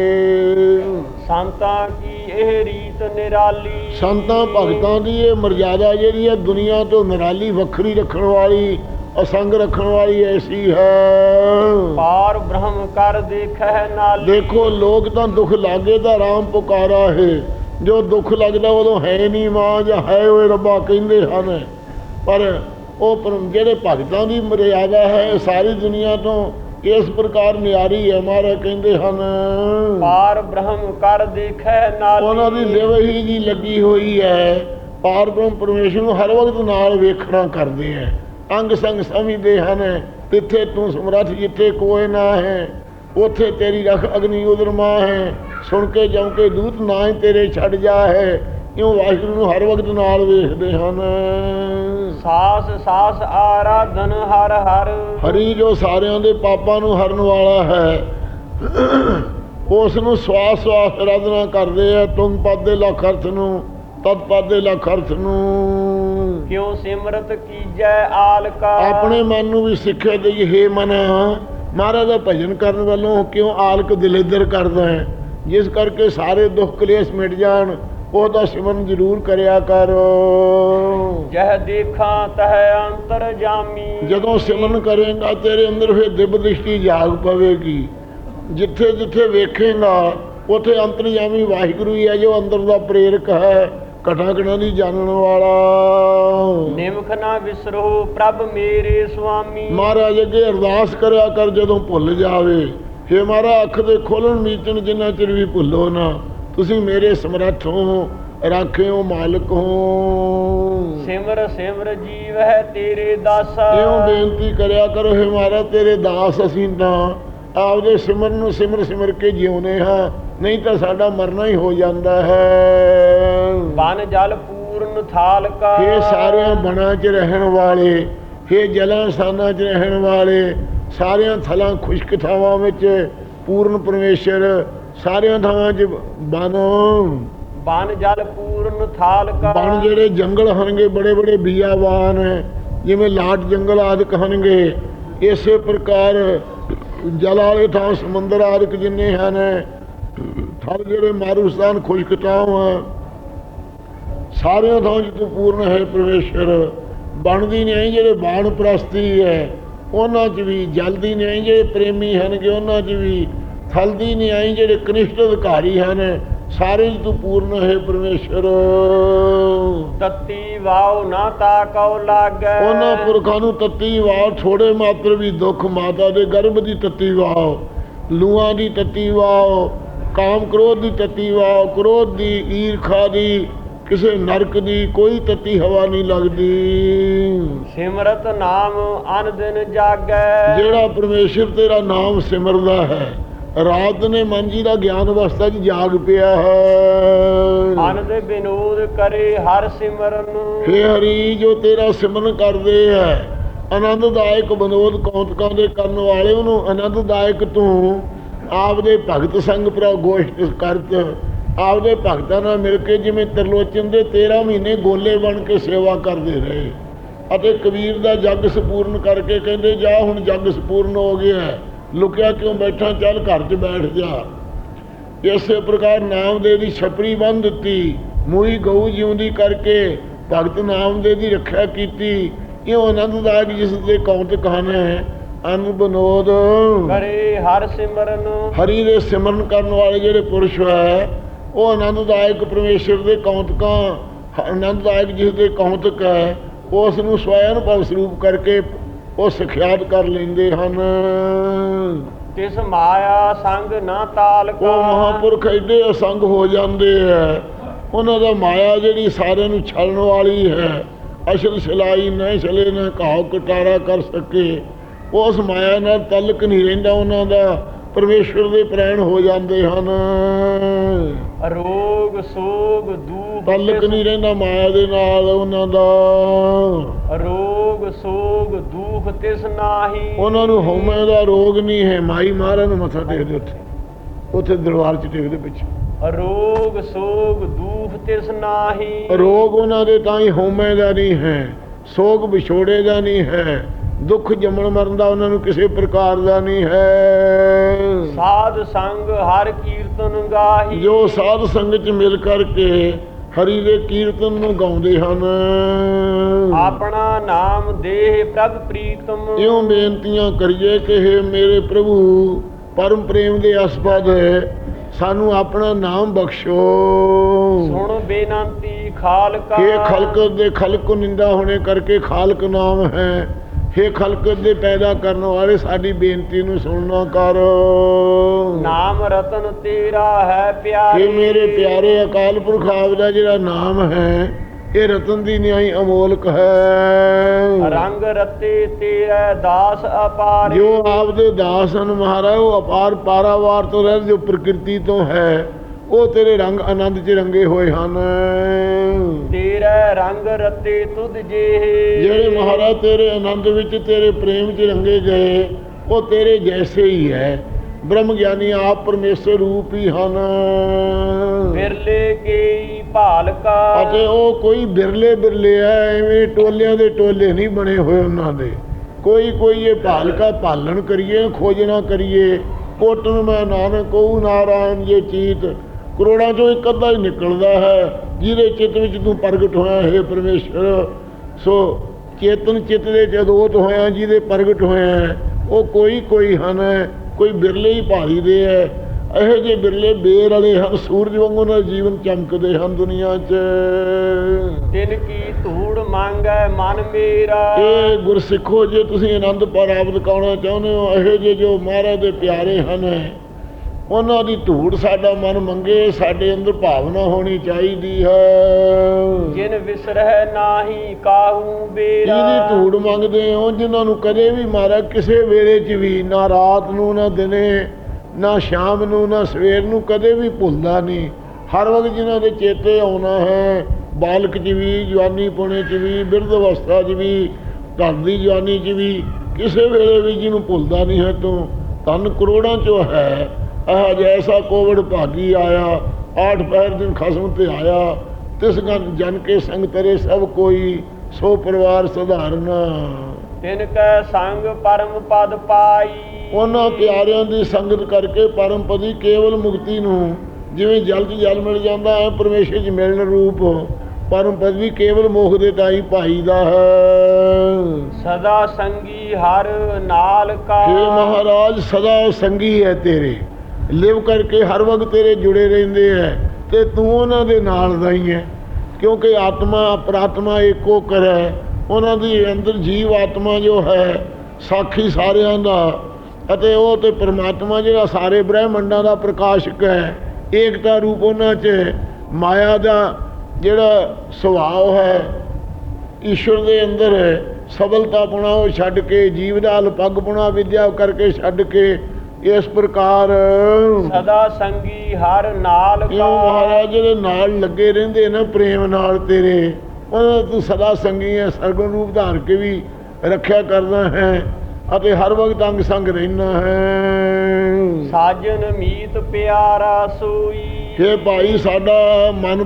S1: ਸੰਤਾਂ ਕੀ ਇਹ ਰੀਤ ਨਿਰਾਲੀ?
S2: ਸੰਤਾਂ ਭਗਤਾਂ ਦੀ ਇਹ ਮਰਜ਼ਾਦਾ ਜਿਹੜੀ ਹੈ ਦੁਨੀਆ ਤੋਂ ਨਿਰਾਲੀ ਵੱਖਰੀ ਰੱਖਣ ਵਾਲੀ ਅਸੰਗ ਰੱਖਣ ਵਾਲੀ ਐਸੀ ਹੈ।
S1: ਪਾਰ ਬ੍ਰਹਮ ਕਰ ਦੇਖੈ ਨਾਲੀ।
S2: ਦੇਖੋ ਲੋਕ ਤਾਂ ਦੁੱਖ ਲਾਗੇ ਤਾਂ ਰਾਮ ਪੁਕਾਰਾ ਹੈ। ਜੋ ਦੁੱਖ ਲੱਗਦਾ ਉਦੋਂ ਹੈ ਨਹੀਂ ਮਾਂ ਜਾਂ ਹੈ ਓਏ ਰੱਬਾ ਕਹਿੰਦੇ ਹਨ। ਪਰ ਉਹ ਪਰਮ- ਜਿਹੜੇ ਭਗਤਾਂ ਦੀ ਮਰਿਆਦਾ ਹੈ ਸਾਰੀ ਦੁਨੀਆ ਤੋਂ ਇਸ ਪ੍ਰਕਾਰ ਨਿਆਰੀ ਹੈ ਮਾਰੇ ਕਹਿੰਦੇ ਹਨ।
S1: ਪਾਰ ਬ੍ਰਹਮ ਕਰ ਦੇਖੈ ਨਾਲੀ।
S2: ਉਹਨਾਂ ਦੀ ਲਿਵ ਹੀ ਜੀ ਲੱਗੀ ਹੋਈ ਹੈ। ਪਾਰ ਬ੍ਰਹਮ ਪਰਮੇਸ਼ਰ ਨੂੰ ਹਰ ਵਕਤ ਨਾਲ ਵੇਖਣਾ ਕਰਦੇ ਹੈ। ਅੰਗ ਸੰਗ ਸਮਝਦੇ ਹਨ ਤਿੱਥੇ ਤੂੰ ਸਮਰੱਥ ਜਿੱਥੇ ਕੋਈ ਨਾ ਹੈ। ਉਥੇ ਤੇਰੀ ਰਖ ਅਗਨੀ ਉਦਰਮਾ ਹੈ। ਸੁਣ ਕੇ ਜਾਉ ਕੇ ਦੂਤ ਨਾ ਹੀ ਤੇਰੇ ਛੱਡ ਜਾ ਹੈ। ਇਉਂ ਵਾਹਿਗੁਰੂ ਨੂੰ ਹਰ ਵਕਤ ਨਾਲ ਵੇਖਦੇ ਹਨ।
S1: ਸਾਸ ਸਾਸ ਆਰਾਧਨ ਹਰ ਹਰ।
S2: ਹਰੀ ਜੋ ਸਾਰਿਆਂ ਦੇ ਪਾਪਾਂ ਨੂੰ ਹਰਨ ਵਾਲਾ ਹੈ ਉਸ ਨੂੰ ਸਵਾਸ ਸਵਾਸ ਆਰਾਧਨਾ ਕਰਦੇ ਆ। ਤੁਮ ਪਾਦੇ ਲੱਖ ਅਰਥ ਨੂੰ ਤਤ ਪਾਦੇ ਲੱਖ ਅਰਥ ਨੂੰ।
S1: ਕਿਉ ਸਿਮਰਤ ਕੀਜੈ ਆਲਕਾ?
S2: ਆਪਣੇ ਮਨ ਨੂੰ ਵੀ ਸਿੱਖਿਆ ਦੇਈ ਹੇ ਮਨ। ਮਹਾਰਾਜ ਦਾ ਭਜਨ ਕਰਨ ਵੱਲੋਂ ਕਿਉਂ ਆਲਕ ਦਿਲੇਦਰ ਕਰਦਾ ਹੈ? ਜਿਸ ਕਰਕੇ ਸਾਰੇ ਦੁੱਖ ਕਲੇਸ਼ ਮਿਟ ਜਾਣ ਉਹਦਾ ਸਿਮਰਨ ਜ਼ਰੂਰ ਕਰਿਆ ਕਰ।
S1: ਜਹ ਦੇਖਾਂ ਤਹ ਅੰਤਰ ਜਾਮੀ।
S2: ਜਦੋਂ ਸਿਮਰਨ ਕਰੇਗਾ ਤੇਰੇ ਅੰਦਰ ਫਿਰ ਦਿਵ ਦ੍ਰਿਸ਼ਟੀ ਜਾਗ ਪਵੇਗੀ। ਜਿੱਥੇ ਜਿੱਥੇ ਵੇਖੇਗਾ ਉਥੇ ਅੰਤਰਜਾਮੀ ਵਾਹਿਗੁਰੂ ਹੀ ਹੈ ਜੋ ਅੰਦਰ ਦਾ ਪ੍ਰੇਰਕ ਹੈ। ਘਟਾ ਦੀ ਜਾਣਨ ਵਾਲਾ।
S1: ਨਿਮਖ ਨਾ ਵਿਸਰੋ ਪ੍ਰਭ ਮੇਰੇ ਸੁਆਮੀ।
S2: ਮਹਾਰਾਜ ਅੱਗੇ ਅਰਦਾਸ ਕਰਿਆ ਕਰ ਜਦੋਂ ਭੁੱਲ ਜਾਵੇ। ਹੇ ਮਹਾਰਾਜ ਅੱਖ ਦੇ ਖੋਲਣ ਮੀਚਣ ਜਿੰਨਾ ਚਿਰ ਵੀ ਭੁੱਲੋ ਨਾ। ਤੁਸੀਂ ਮੇਰੇ ਸਮਰੱਥ ਹੋ ਰਾਖਿਓ ਮਾਲਕ ਹੋ।
S1: ਸਿਮਰ ਸਿਮਰ ਜੀਵ ਹੈ ਤੇਰੇ ਦਾਸਾ।
S2: ਇਉਂ ਬੇਨਤੀ ਕਰਿਆ ਕਰੋ ਹੇ ਮਹਾਰਾਜ ਤੇਰੇ ਦਾਸ ਅਸੀਂ ਤਾਂ ਆਪਦੇ ਸਿਮਰਨ ਨੂੰ ਸਿਮਰ ਸਿਮਰ ਕੇ ਜਿਉਨੇ ਹਾਂ ਨਹੀਂ ਤਾਂ ਸਾਡਾ ਮਰਨਾ ਹੀ ਹੋ ਜਾਂਦਾ ਹੈ।
S1: ਬਨ ਜਲ ਪੂਰਨ ਥਾਲ ਕਾ।
S2: ਹੇ ਸਾਰਿਆਂ ਬਣਾ 'ਚ ਰਹਿਣ ਵਾਲੇ ਹੇ ਜਲਾਂ ਸਥਾਨਾਂ 'ਚ ਰਹਿਣ ਵਾਲੇ ਸਾਰਿਆਂ ਥਲਾਂ ਖੁਸ਼ਕ ਥਾਵਾਂ ਵਿੱਚ ਪੂਰਨ ਪਰਮੇਸ਼ਰ ਸਾਰਿਆਂ ਥਾਵਾਂ 'ਚ ਬਨ।
S1: ਬਨ ਜਲ ਪੂਰਨ ਥਾਲ ਕਾ।
S2: ਬਨ ਜਿਹੜੇ ਜੰਗਲ ਹਨਗੇ ਬੜੇ ਬੜੇ ਬੀਆਵਾਨ ਜਿਵੇਂ ਲਾਟ ਜੰਗਲ ਆਦਿਕ ਹਨਗੇ ਇਸੇ ਪ੍ਰਕਾਰ ਜਲ ਵਾਲੇ ਥਾਂ ਸਮੁੰਦਰ ਆਦਿਕ ਜਿੰਨੇ ਹਨ ਥਲ ਜਿਹੜੇ ਮਾਰੂਸਤਾਨ ਖੁਸ਼ਕ ਥਾਂ ਹੈ ਸਾਰਿਆਂ ਥਾਂ 'ਚ ਤੂੰ ਪੂਰਨ ਹੈ ਪਰਮੇਸ਼ਰ, ਬਣਦੀ ਨਹੀਂ ਜਿਹੜੇ ਬਾਣ ਪ੍ਰਸਤੀ ਹੈ, ਉਹਨਾਂ 'ਚ ਵੀ ਜਲਦੀ ਨਹੀਂ ਜਿਹੜੇ ਪ੍ਰੇਮੀ ਹਨਗੇ ਉਹਨਾਂ 'ਚ ਵੀ, ਥਲਦੀ ਨਹੀਂ ਆਈ ਜਿਹੜੇ ਕਨਿਸ਼ਟ ਅਧਿਕਾਰੀ ਹਨ ਸਾਰੇ ਤੂੰ ਪੂਰਨ ਹੈ ਪਰਮੇਸ਼ਰ।
S1: ਤਤੀ ਵਾਉ ਨਾ ਤਾ ਕਉ ਲਾਗੈ।
S2: ਉਹਨਾਂ ਪੁਰਖਾਂ ਨੂੰ ਤੱਤੀ ਵਾਹ ਥੋੜੇ ਮਾਤਰ ਵੀ ਦੁੱਖ ਮਾਤਾ ਦੇ ਗਰਭ ਦੀ ਤੱਤੀ ਵਾਹ ਲੂਆਂ ਦੀ ਤੱਤੀ ਵਾਹ ਕਾਮ ਕ੍ਰੋਧ ਦੀ ਤੱਤੀ ਵਾਹ ਕ੍ਰੋਧ ਦੀ ਈਰਖਾ ਦੀ ਕਿਸੇ ਨਰਕ ਦੀ ਕੋਈ ਤੱਤੀ ਹਵਾ ਨਹੀਂ ਲੱਗਦੀ।
S1: ਸਿਮਰਤ ਨਾਮ ਅਨ ਦਿਨ ਜਾਗੈ।
S2: ਜਿਹੜਾ ਪਰਮੇਸ਼ਰ ਤੇਰਾ ਨਾਮ ਸਿਮਰਦਾ ਹੈ ਰਾਤ ਨੇ ਮਨ ਜੀ ਦਾ ਗਿਆਨ ਅਵਸਥਾ 'ਚ ਜਾਗ ਪਿਆ ਹੈ।
S1: ਅਨ ਦੇ ਬਿਨੋਦ ਕਰੇ ਹਰ ਸਿਮਰਨ
S2: ਹੇ ਹਰੀ ਜੋ ਤੇਰਾ ਸਿਮਰਨ ਕਰਦੇ ਹੈ ਆਨੰਦਦਾਇਕ ਬਨੋਦ ਕੌਤਕਾਂ ਦੇ ਕਰਨ ਵਾਲੇ ਉਹਨੂੰ ਆਨੰਦਦਾਇਕ ਤੂੰ ਆਪਦੇ ਭਗਤ ਸੰਗ ਪ੍ਰੋ ਗੋਸ਼ਟ ਕਰਤ ਆਪਦੇ ਭਗਤਾਂ ਨਾਲ ਮਿਲ ਕੇ ਜਿਵੇਂ ਤਰਲੋਚਨ ਦੇ 13 ਮਹੀਨੇ ਗੋਲੇ ਬਣ ਕੇ ਸੇਵਾ ਕਰਦੇ ਰਹੇ। ਅਤੇ ਕਬੀਰ ਦਾ ਜੱਗ ਸਪੂਰਨ ਕਰਕੇ ਕਹਿੰਦੇ ਜਾ ਹੁਣ ਜੱਗ ਸਪੂਰਨ ਹੋ ਗਿਆ। ਲੁਕਿਆ ਕਿਉਂ ਬੈਠਾ ਚੱਲ ਘਰ 'ਚ ਬੈਠ ਜਾ। ਇਸੇ ਪ੍ਰਕਾਰ ਨਾਮਦੇਵ ਦੀ ਛਪਰੀ ਬੰਨ ਦਿੱਤੀ। ਮੂਈ ਗਊ ਜਿਉਂਦੀ ਕਰਕੇ ਭਗਤ ਨਾਮਦੇਵ ਦੀ ਰੱਖਿਆ ਕੀਤੀ। ਇਹ ਆਨੰਦਦਾਇਕ ਜਿਸ ਦੇ ਕੌਂਤ ਕਹਾਣੇ ਹੈ? ਅਨ ਬਨੋਦ
S1: ਕਰੇ ਹਰ ਸਿਮਰਨ।
S2: ਹਰੀ ਦੇ ਸਿਮਰਨ ਕਰਨ ਵਾਲੇ ਜਿਹੜੇ ਪੁਰਸ਼ ਹੈ ਉਹ ਆਨੰਦਦਾਇਕ ਪਰਮੇਸ਼ਰ ਦੇ ਕੌਂਤਕਾਂ ਆਨੰਦਦਾਇਕ ਜਿਸ ਦੇ ਕੌਂਤਕ ਹੈ ਉਸ ਨੂੰ ਸਵੈ ਅਨੁਭਵ ਸਰੂਪ ਕਰਕੇ ਉਹ ਸਿਖਿਆਤ ਕਰ ਲੈਂਦੇ ਹਨ।
S1: ਤਿਸ ਮਾਇਆ ਸੰਗ ਨਾ ਤਾਲ
S2: ਉਹ
S1: ਕਾ
S2: ਮਹਾਪੁਰਖ ਐਡੇ ਅਸੰਗ ਹੋ ਜਾਂਦੇ ਹੈ ਉਹਨਾਂ ਦਾ ਮਾਇਆ ਜਿਹੜੀ ਸਾਰਿਆਂ ਨੂੰ ਛਲਣ ਵਾਲੀ ਹੈ। ਅਸ਼ਰ ਸਿਲਾਈ ਨਾ ਚਲੇ ਨਾ ਘਾਉ ਕਟਾਰਾ ਕਰ ਸਕੇ। ਉਸ ਮਾਇਆ ਨਾਲ ਤਲਕ ਨਹੀਂ ਰਹਿੰਦਾ ਉਹਨਾਂ ਦਾ। ਪਰਮੇਸ਼ਰ ਦੇ ਪ੍ਰੈਣ ਹੋ ਜਾਂਦੇ ਹਨ।
S1: ਰੋਗ ਸੋਗ ਦੂਖ
S2: ਤਲਕ ਨਹੀਂ ਰਹਿੰਦਾ ਮਾਇਆ ਦੇ ਨਾਲ ਉਹਨਾਂ ਦਾ।
S1: ਰੋਗ ਸੋਗ ਦੁਖ ਤਿਸ ਨਾਹੀ।
S2: ਉਹਨਾਂ ਨੂੰ ਹਉਮੈ ਦਾ ਰੋਗ ਨਹੀਂ ਹੈ ਮਾਈ ਮਹਾਰਾਜ ਨੂੰ ਮੱਥਾ ਟੇਕਦੇ ਉੱਥੇ। ਉੱਥੇ ਦਰਬਾਰ 'ਚ ਟੇਕਦੇ ਪਿੱਛੇ।
S1: ਰੋਗ ਸੋਗ ਦੁਖ ਤਿਸ ਨਾਹੀ।
S2: ਰੋਗ ਉਹਨਾਂ ਦੇ ਤਾਂ ਹੀ ਹਉਮੈ ਦਾ ਨਹੀਂ ਹੈ ਸੋਗ ਵਿਛੋੜੇ ਦਾ ਨਹੀਂ ਹੈ। ਦੁੱਖ ਜੰਮਣ ਮਰਨ ਦਾ ਉਹਨਾਂ ਨੂੰ ਕਿਸੇ ਪ੍ਰਕਾਰ ਦਾ ਨਹੀਂ ਹੈ।
S1: ਸਾਧ ਸੰਗ ਹਰ ਕੀਰਤਨ ਗਾਹੀ।
S2: ਜੋ ਸਾਧ ਸੰਗਤ ਚ ਮਿਲ ਕਰਕੇ ਹਰੀ ਦੇ ਕੀਰਤਨ ਨੂੰ ਗਾਉਂਦੇ ਹਨ।
S1: ਆਪਣਾ ਨਾਮ ਦੇਹ ਪ੍ਰਭ ਪ੍ਰੀਤਮ।
S2: ਇਉਂ ਬੇਨਤੀਆਂ ਕਰੀਏ ਕਿ ਹੇ ਮੇਰੇ ਪ੍ਰਭੂ ਪਰਮ ਪ੍ਰੇਮ ਦੇ ਅਸਪਦ ਸਾਨੂੰ ਆਪਣਾ ਨਾਮ ਬਖਸ਼ੋ।
S1: ਸੁਣ ਬੇਨੰਤੀ ਖਾਲਕਾ।
S2: हे ਖਲਕ ਦੇ ਖਲਕ ਨੂੰ ਨਿੰਦਾ ਹੋਣੇ ਕਰਕੇ ਖਾਲਕ ਨਾਮ ਹੈ। हे ਖਲਕ ਦੇ ਪੈਦਾ ਕਰਨ ਵਾਲੇ ਸਾਡੀ ਬੇਨਤੀ ਨੂੰ ਸੁਣਨਾ ਕਰ।
S1: ਨਾਮ ਰਤਨ ਤੇਰਾ ਹੈ
S2: हे
S1: ਪਿਆਰੇ
S2: ਮੇਰੇ ਪਿਆਰੇ ਅਕਾਲ ਪੁਰਖ ਆਪ ਦਾ ਜਿਹੜਾ ਨਾਮ ਹੈ ਇਹ ਰਤਨ ਦੀ ਨਿਆਈ ਅਮੋਲਕ ਹੈ।
S1: ਰੰਗ ਰਤੇ ਤੇਰਾ ਦਾਸ ਅਪਾਰ।
S2: ਜੋ ਆਪ ਦੇ ਦਾਸ ਹਨ ਮਹਾਰਾਜ ਉਹ ਅਪਾਰ ਪਾਰਾਵਾਰ ਤੋਂ ਰਹਿ ਜੋ ਪ੍ਰਕਿਰਤੀ ਤੋਂ ਹੈ। ਉਹ ਤੇਰੇ ਰੰਗ ਆਨੰਦ 'ਚ ਰੰਗੇ ਹੋਏ ਹਨ।
S1: ਤੇਰਾ ਰੰਗ ਰਤੇ ਤੁਧ ਜੇ
S2: ਜਿਹੜੇ ਮਹਾਰਾਜ ਤੇਰੇ ਆਨੰਦ ਵਿੱਚ ਤੇਰੇ ਪ੍ਰੇਮ 'ਚ ਰੰਗੇ ਗਏ ਉਹ ਤੇਰੇ ਜੈਸੇ ਹੀ ਹੈ ਬ੍ਰਹਮ ਗਿਆਨੀ ਆਪ ਪਰਮੇਸ਼ਰ ਰੂਪ ਹੀ ਹਨ।
S1: ਬਿਰਲੇ ਕੇ ਭਾਲ ਕਾ
S2: ਅਤੇ ਉਹ ਕੋਈ ਬਿਰਲੇ ਬਿਰਲੇ ਐ ਐਵੇਂ ਟੋਲਿਆਂ ਦੇ ਟੋਲੇ ਨਹੀਂ ਬਣੇ ਹੋਏ ਉਹਨਾਂ ਦੇ। ਕੋਈ ਕੋਈ ਇਹ ਭਾਲ ਕਾ ਭਾਲਣ ਕਰੀਏ ਖੋਜਣਾ ਕਰੀਏ। ਕੋਟਨ ਮੈਂ ਨਾਨਕ ਕਹੂ ਨਾਰਾਇਣ ਜੇ ਚੀਤ। ਕਰੋੜਾਂ ਚੋਂ ਇੱਕ ਅੱਧਾ ਹੀ ਨਿਕਲਦਾ ਹੈ ਜਿਹਦੇ ਚਿੱਤ ਵਿੱਚ ਤੂੰ ਪ੍ਰਗਟ ਹੋਇਆ ਹੈ ਪਰਮੇਸ਼ਰ। ਸੋ ਚੇਤਨ ਚਿੱਤ ਦੇ ਜਦੋਤ ਹੋਇਆ ਜਿਹਦੇ ਪ੍ਰਗਟ ਹੋਇਆ ਉਹ ਕੋਈ ਕੋਈ ਹਨ ਕੋਈ ਬਿਰਲੇ ਹੀ ਭਾਰੀ ਦੇ ਹੈ। ਇਹੋ ਜਿਹੇ ਬਿਰਲੇ ਬੇਰ ਵਾਲੇ ਹਨ ਸੂਰਜ ਵਾਂਗੂ ਨਾਲ ਜੀਵਨ ਚਮਕਦੇ ਹਨ ਦੁਨੀਆ 'ਚ।
S1: ਤਿਨ ਕੀ ਧੂੜ ਮੰਗੈ ਮਨ ਮੇਰਾ।
S2: ਇਹ ਗੁਰਸਿੱਖੋ ਜੇ ਤੁਸੀਂ ਆਨੰਦ ਪ੍ਰਾਪਤ ਕਰਨਾ ਚਾਹੁੰਦੇ ਹੋ ਇਹੋ ਜਿਹੇ ਜੋ ਮਹਾਰਾਜ ਦੇ ਪਿਆਰੇ ਹਨ ਉਹਨਾਂ ਦੀ ਧੂੜ ਸਾਡਾ ਮਨ ਮੰਗੇ ਸਾਡੇ ਅੰਦਰ ਭਾਵਨਾ ਹੋਣੀ ਚਾਹੀਦੀ ਹੈ।
S1: ਜਿਨ ਵਿਸਰਹਿ ਨਾਹੀ ਕਾਹੂ ਬੇਰਾ।
S2: ਜਿਹਦੀ ਧੂੜ ਮੰਗਦੇ ਹੋ ਜਿਨ੍ਹਾਂ ਨੂੰ ਕਦੇ ਵੀ ਮਾਰਾ ਕਿਸੇ ਵੇਲੇ 'ਚ ਵੀ ਨਾ ਰਾਤ ਨੂੰ ਨਾ ਦਿਨੇ ਨਾ ਸ਼ਾਮ ਨੂੰ ਨਾ ਸਵੇਰ ਨੂੰ ਕਦੇ ਵੀ ਭੁੱਲਦਾ ਨਹੀਂ। ਹਰ ਵਕਤ ਜਿਨ੍ਹਾਂ ਦੇ ਚੇਤੇ ਆਉਣਾ ਹੈ ਬਾਲਕ 'ਚ ਵੀ ਜਵਾਨੀ ਪੁਣੇ 'ਚ ਵੀ ਬਿਰਧ ਅਵਸਥਾ 'ਚ ਵੀ ਘਰ ਦੀ ਜਵਾਨੀ 'ਚ ਵੀ ਕਿਸੇ ਵੇਲੇ ਵੀ ਜਿਹਨੂੰ ਭੁੱਲਦਾ ਨਹੀਂ ਹੈ ਤੂੰ। ਤਨ ਕਰੋੜਾਂ 'ਚੋਂ ਹੈ। ਆਹ ਜੈਸਾ ਕੋਵਿਡ ਭਾਗੀ ਆਇਆ ਆਠ ਪਹਿਰ ਦਿਨ ਖਸਮ ਤੇ ਆਇਆ ਤਿਸ ਗਨ ਜਨ ਕੇ ਸੰਗ ਤੇਰੇ ਸਭ ਕੋਈ ਸੋ ਪਰਿਵਾਰ ਸਧਾਰਨਾ।
S1: ਤਿਨ ਕੈ ਸੰਗ ਪਰਮ ਪਦ ਪਾਈ।
S2: ਉਹਨਾਂ ਪਿਆਰਿਆਂ ਦੀ ਸੰਗਤ ਕਰਕੇ ਪਰਮ ਪਦੀ ਕੇਵਲ ਮੁਕਤੀ ਨੂੰ ਜਿਵੇਂ ਜਲ 'ਚ ਜਲ ਮਿਲ ਜਾਂਦਾ ਹੈ ਪਰਮੇਸ਼ਰ 'ਚ ਮਿਲਣ ਰੂਪ ਪਰਮ ਪਦ ਵੀ ਕੇਵਲ ਮੋਖ ਦੇ ਤਾਈ ਭਾਈ ਦਾ ਹੈ।
S1: ਸਦਾ ਸੰਗੀ ਹਰ ਨਾਲ ਕਾ।
S2: ਮਹਾਰਾਜ ਸਦਾ ਸੰਗੀ ਹੈ ਤੇਰੇ। ਲਿਵ ਕਰਕੇ ਹਰ ਵਕਤ ਤੇਰੇ ਜੁੜੇ ਰਹਿੰਦੇ ਹੈ ਤੇ ਤੂੰ ਉਹਨਾਂ ਦੇ ਨਾਲ ਦਾ ਹੀ ਹੈ ਕਿਉਂਕਿ ਆਤਮਾ, ਪ੍ਰਾਤਮਾ ਏਕੋ ਕਰੈ ਉਹਨਾਂ ਦੀ ਅੰਦਰ ਜੀਵ ਆਤਮਾ ਜੋ ਹੈ, ਸਾਖੀ ਸਾਰਿਆਂ ਦਾ ਅਤੇ ਉਹ ਤੇ ਪ੍ਰਮਾਤਮਾ ਜਿਹੜਾ ਸਾਰੇ ਬ੍ਰਹਿਮੰਡਾਂ ਦਾ ਪ੍ਰਕਾਸ਼ਕ ਹੈ ਏਕਤਾ ਰੂਪ ਉਹਨਾਂ 'ਚ ਮਾਇਆ ਦਾ ਜਿਹੜਾ ਸੁਭਾਅ ਹੈ, ਈਸ਼ਵਰ ਦੇ ਅੰਦਰ ਸਬਲਤਾ ਪੁਣਾ ਉਹ ਛੱਡ ਕੇ, ਜੀਵ ਦਾ ਅਲਪੱਗਪੁਣਾ ਵਿਦਿਆ ਕਰਕੇ ਛੱਡ ਕੇ ਇਸ ਪ੍ਰਕਾਰ
S1: ਸਦਾ ਸੰਗੀ ਹਰ ਨਾਲ ਕਾ
S2: ਮਹਾਰਾਜ ਜਿਹੜੇ ਨਾਲ ਲੱਗੇ ਰਹਿੰਦੇ ਨਾ ਪ੍ਰੇਮ ਨਾਲ ਤੇਰੇ ਉਹਨਾਂ ਤੂੰ ਸਦਾ ਸੰਗੀ ਹੈ ਸਰਗੁਣ ਰੂਪ ਧਾਰ ਕੇ ਵੀ ਰੱਖਿਆ ਕਰਦਾ ਹੈ ਅਤੇ ਹਰ ਵਕਤ ਅੰਗ ਸੰਗ ਰਹਿਣਾ ਹੈ।
S1: ਸਾਜਨ ਮੀਤ ਪਿਆਰਾ ਸੋਈ।
S2: ਕਿ ਭਾਈ ਸਾਡਾ ਮਨ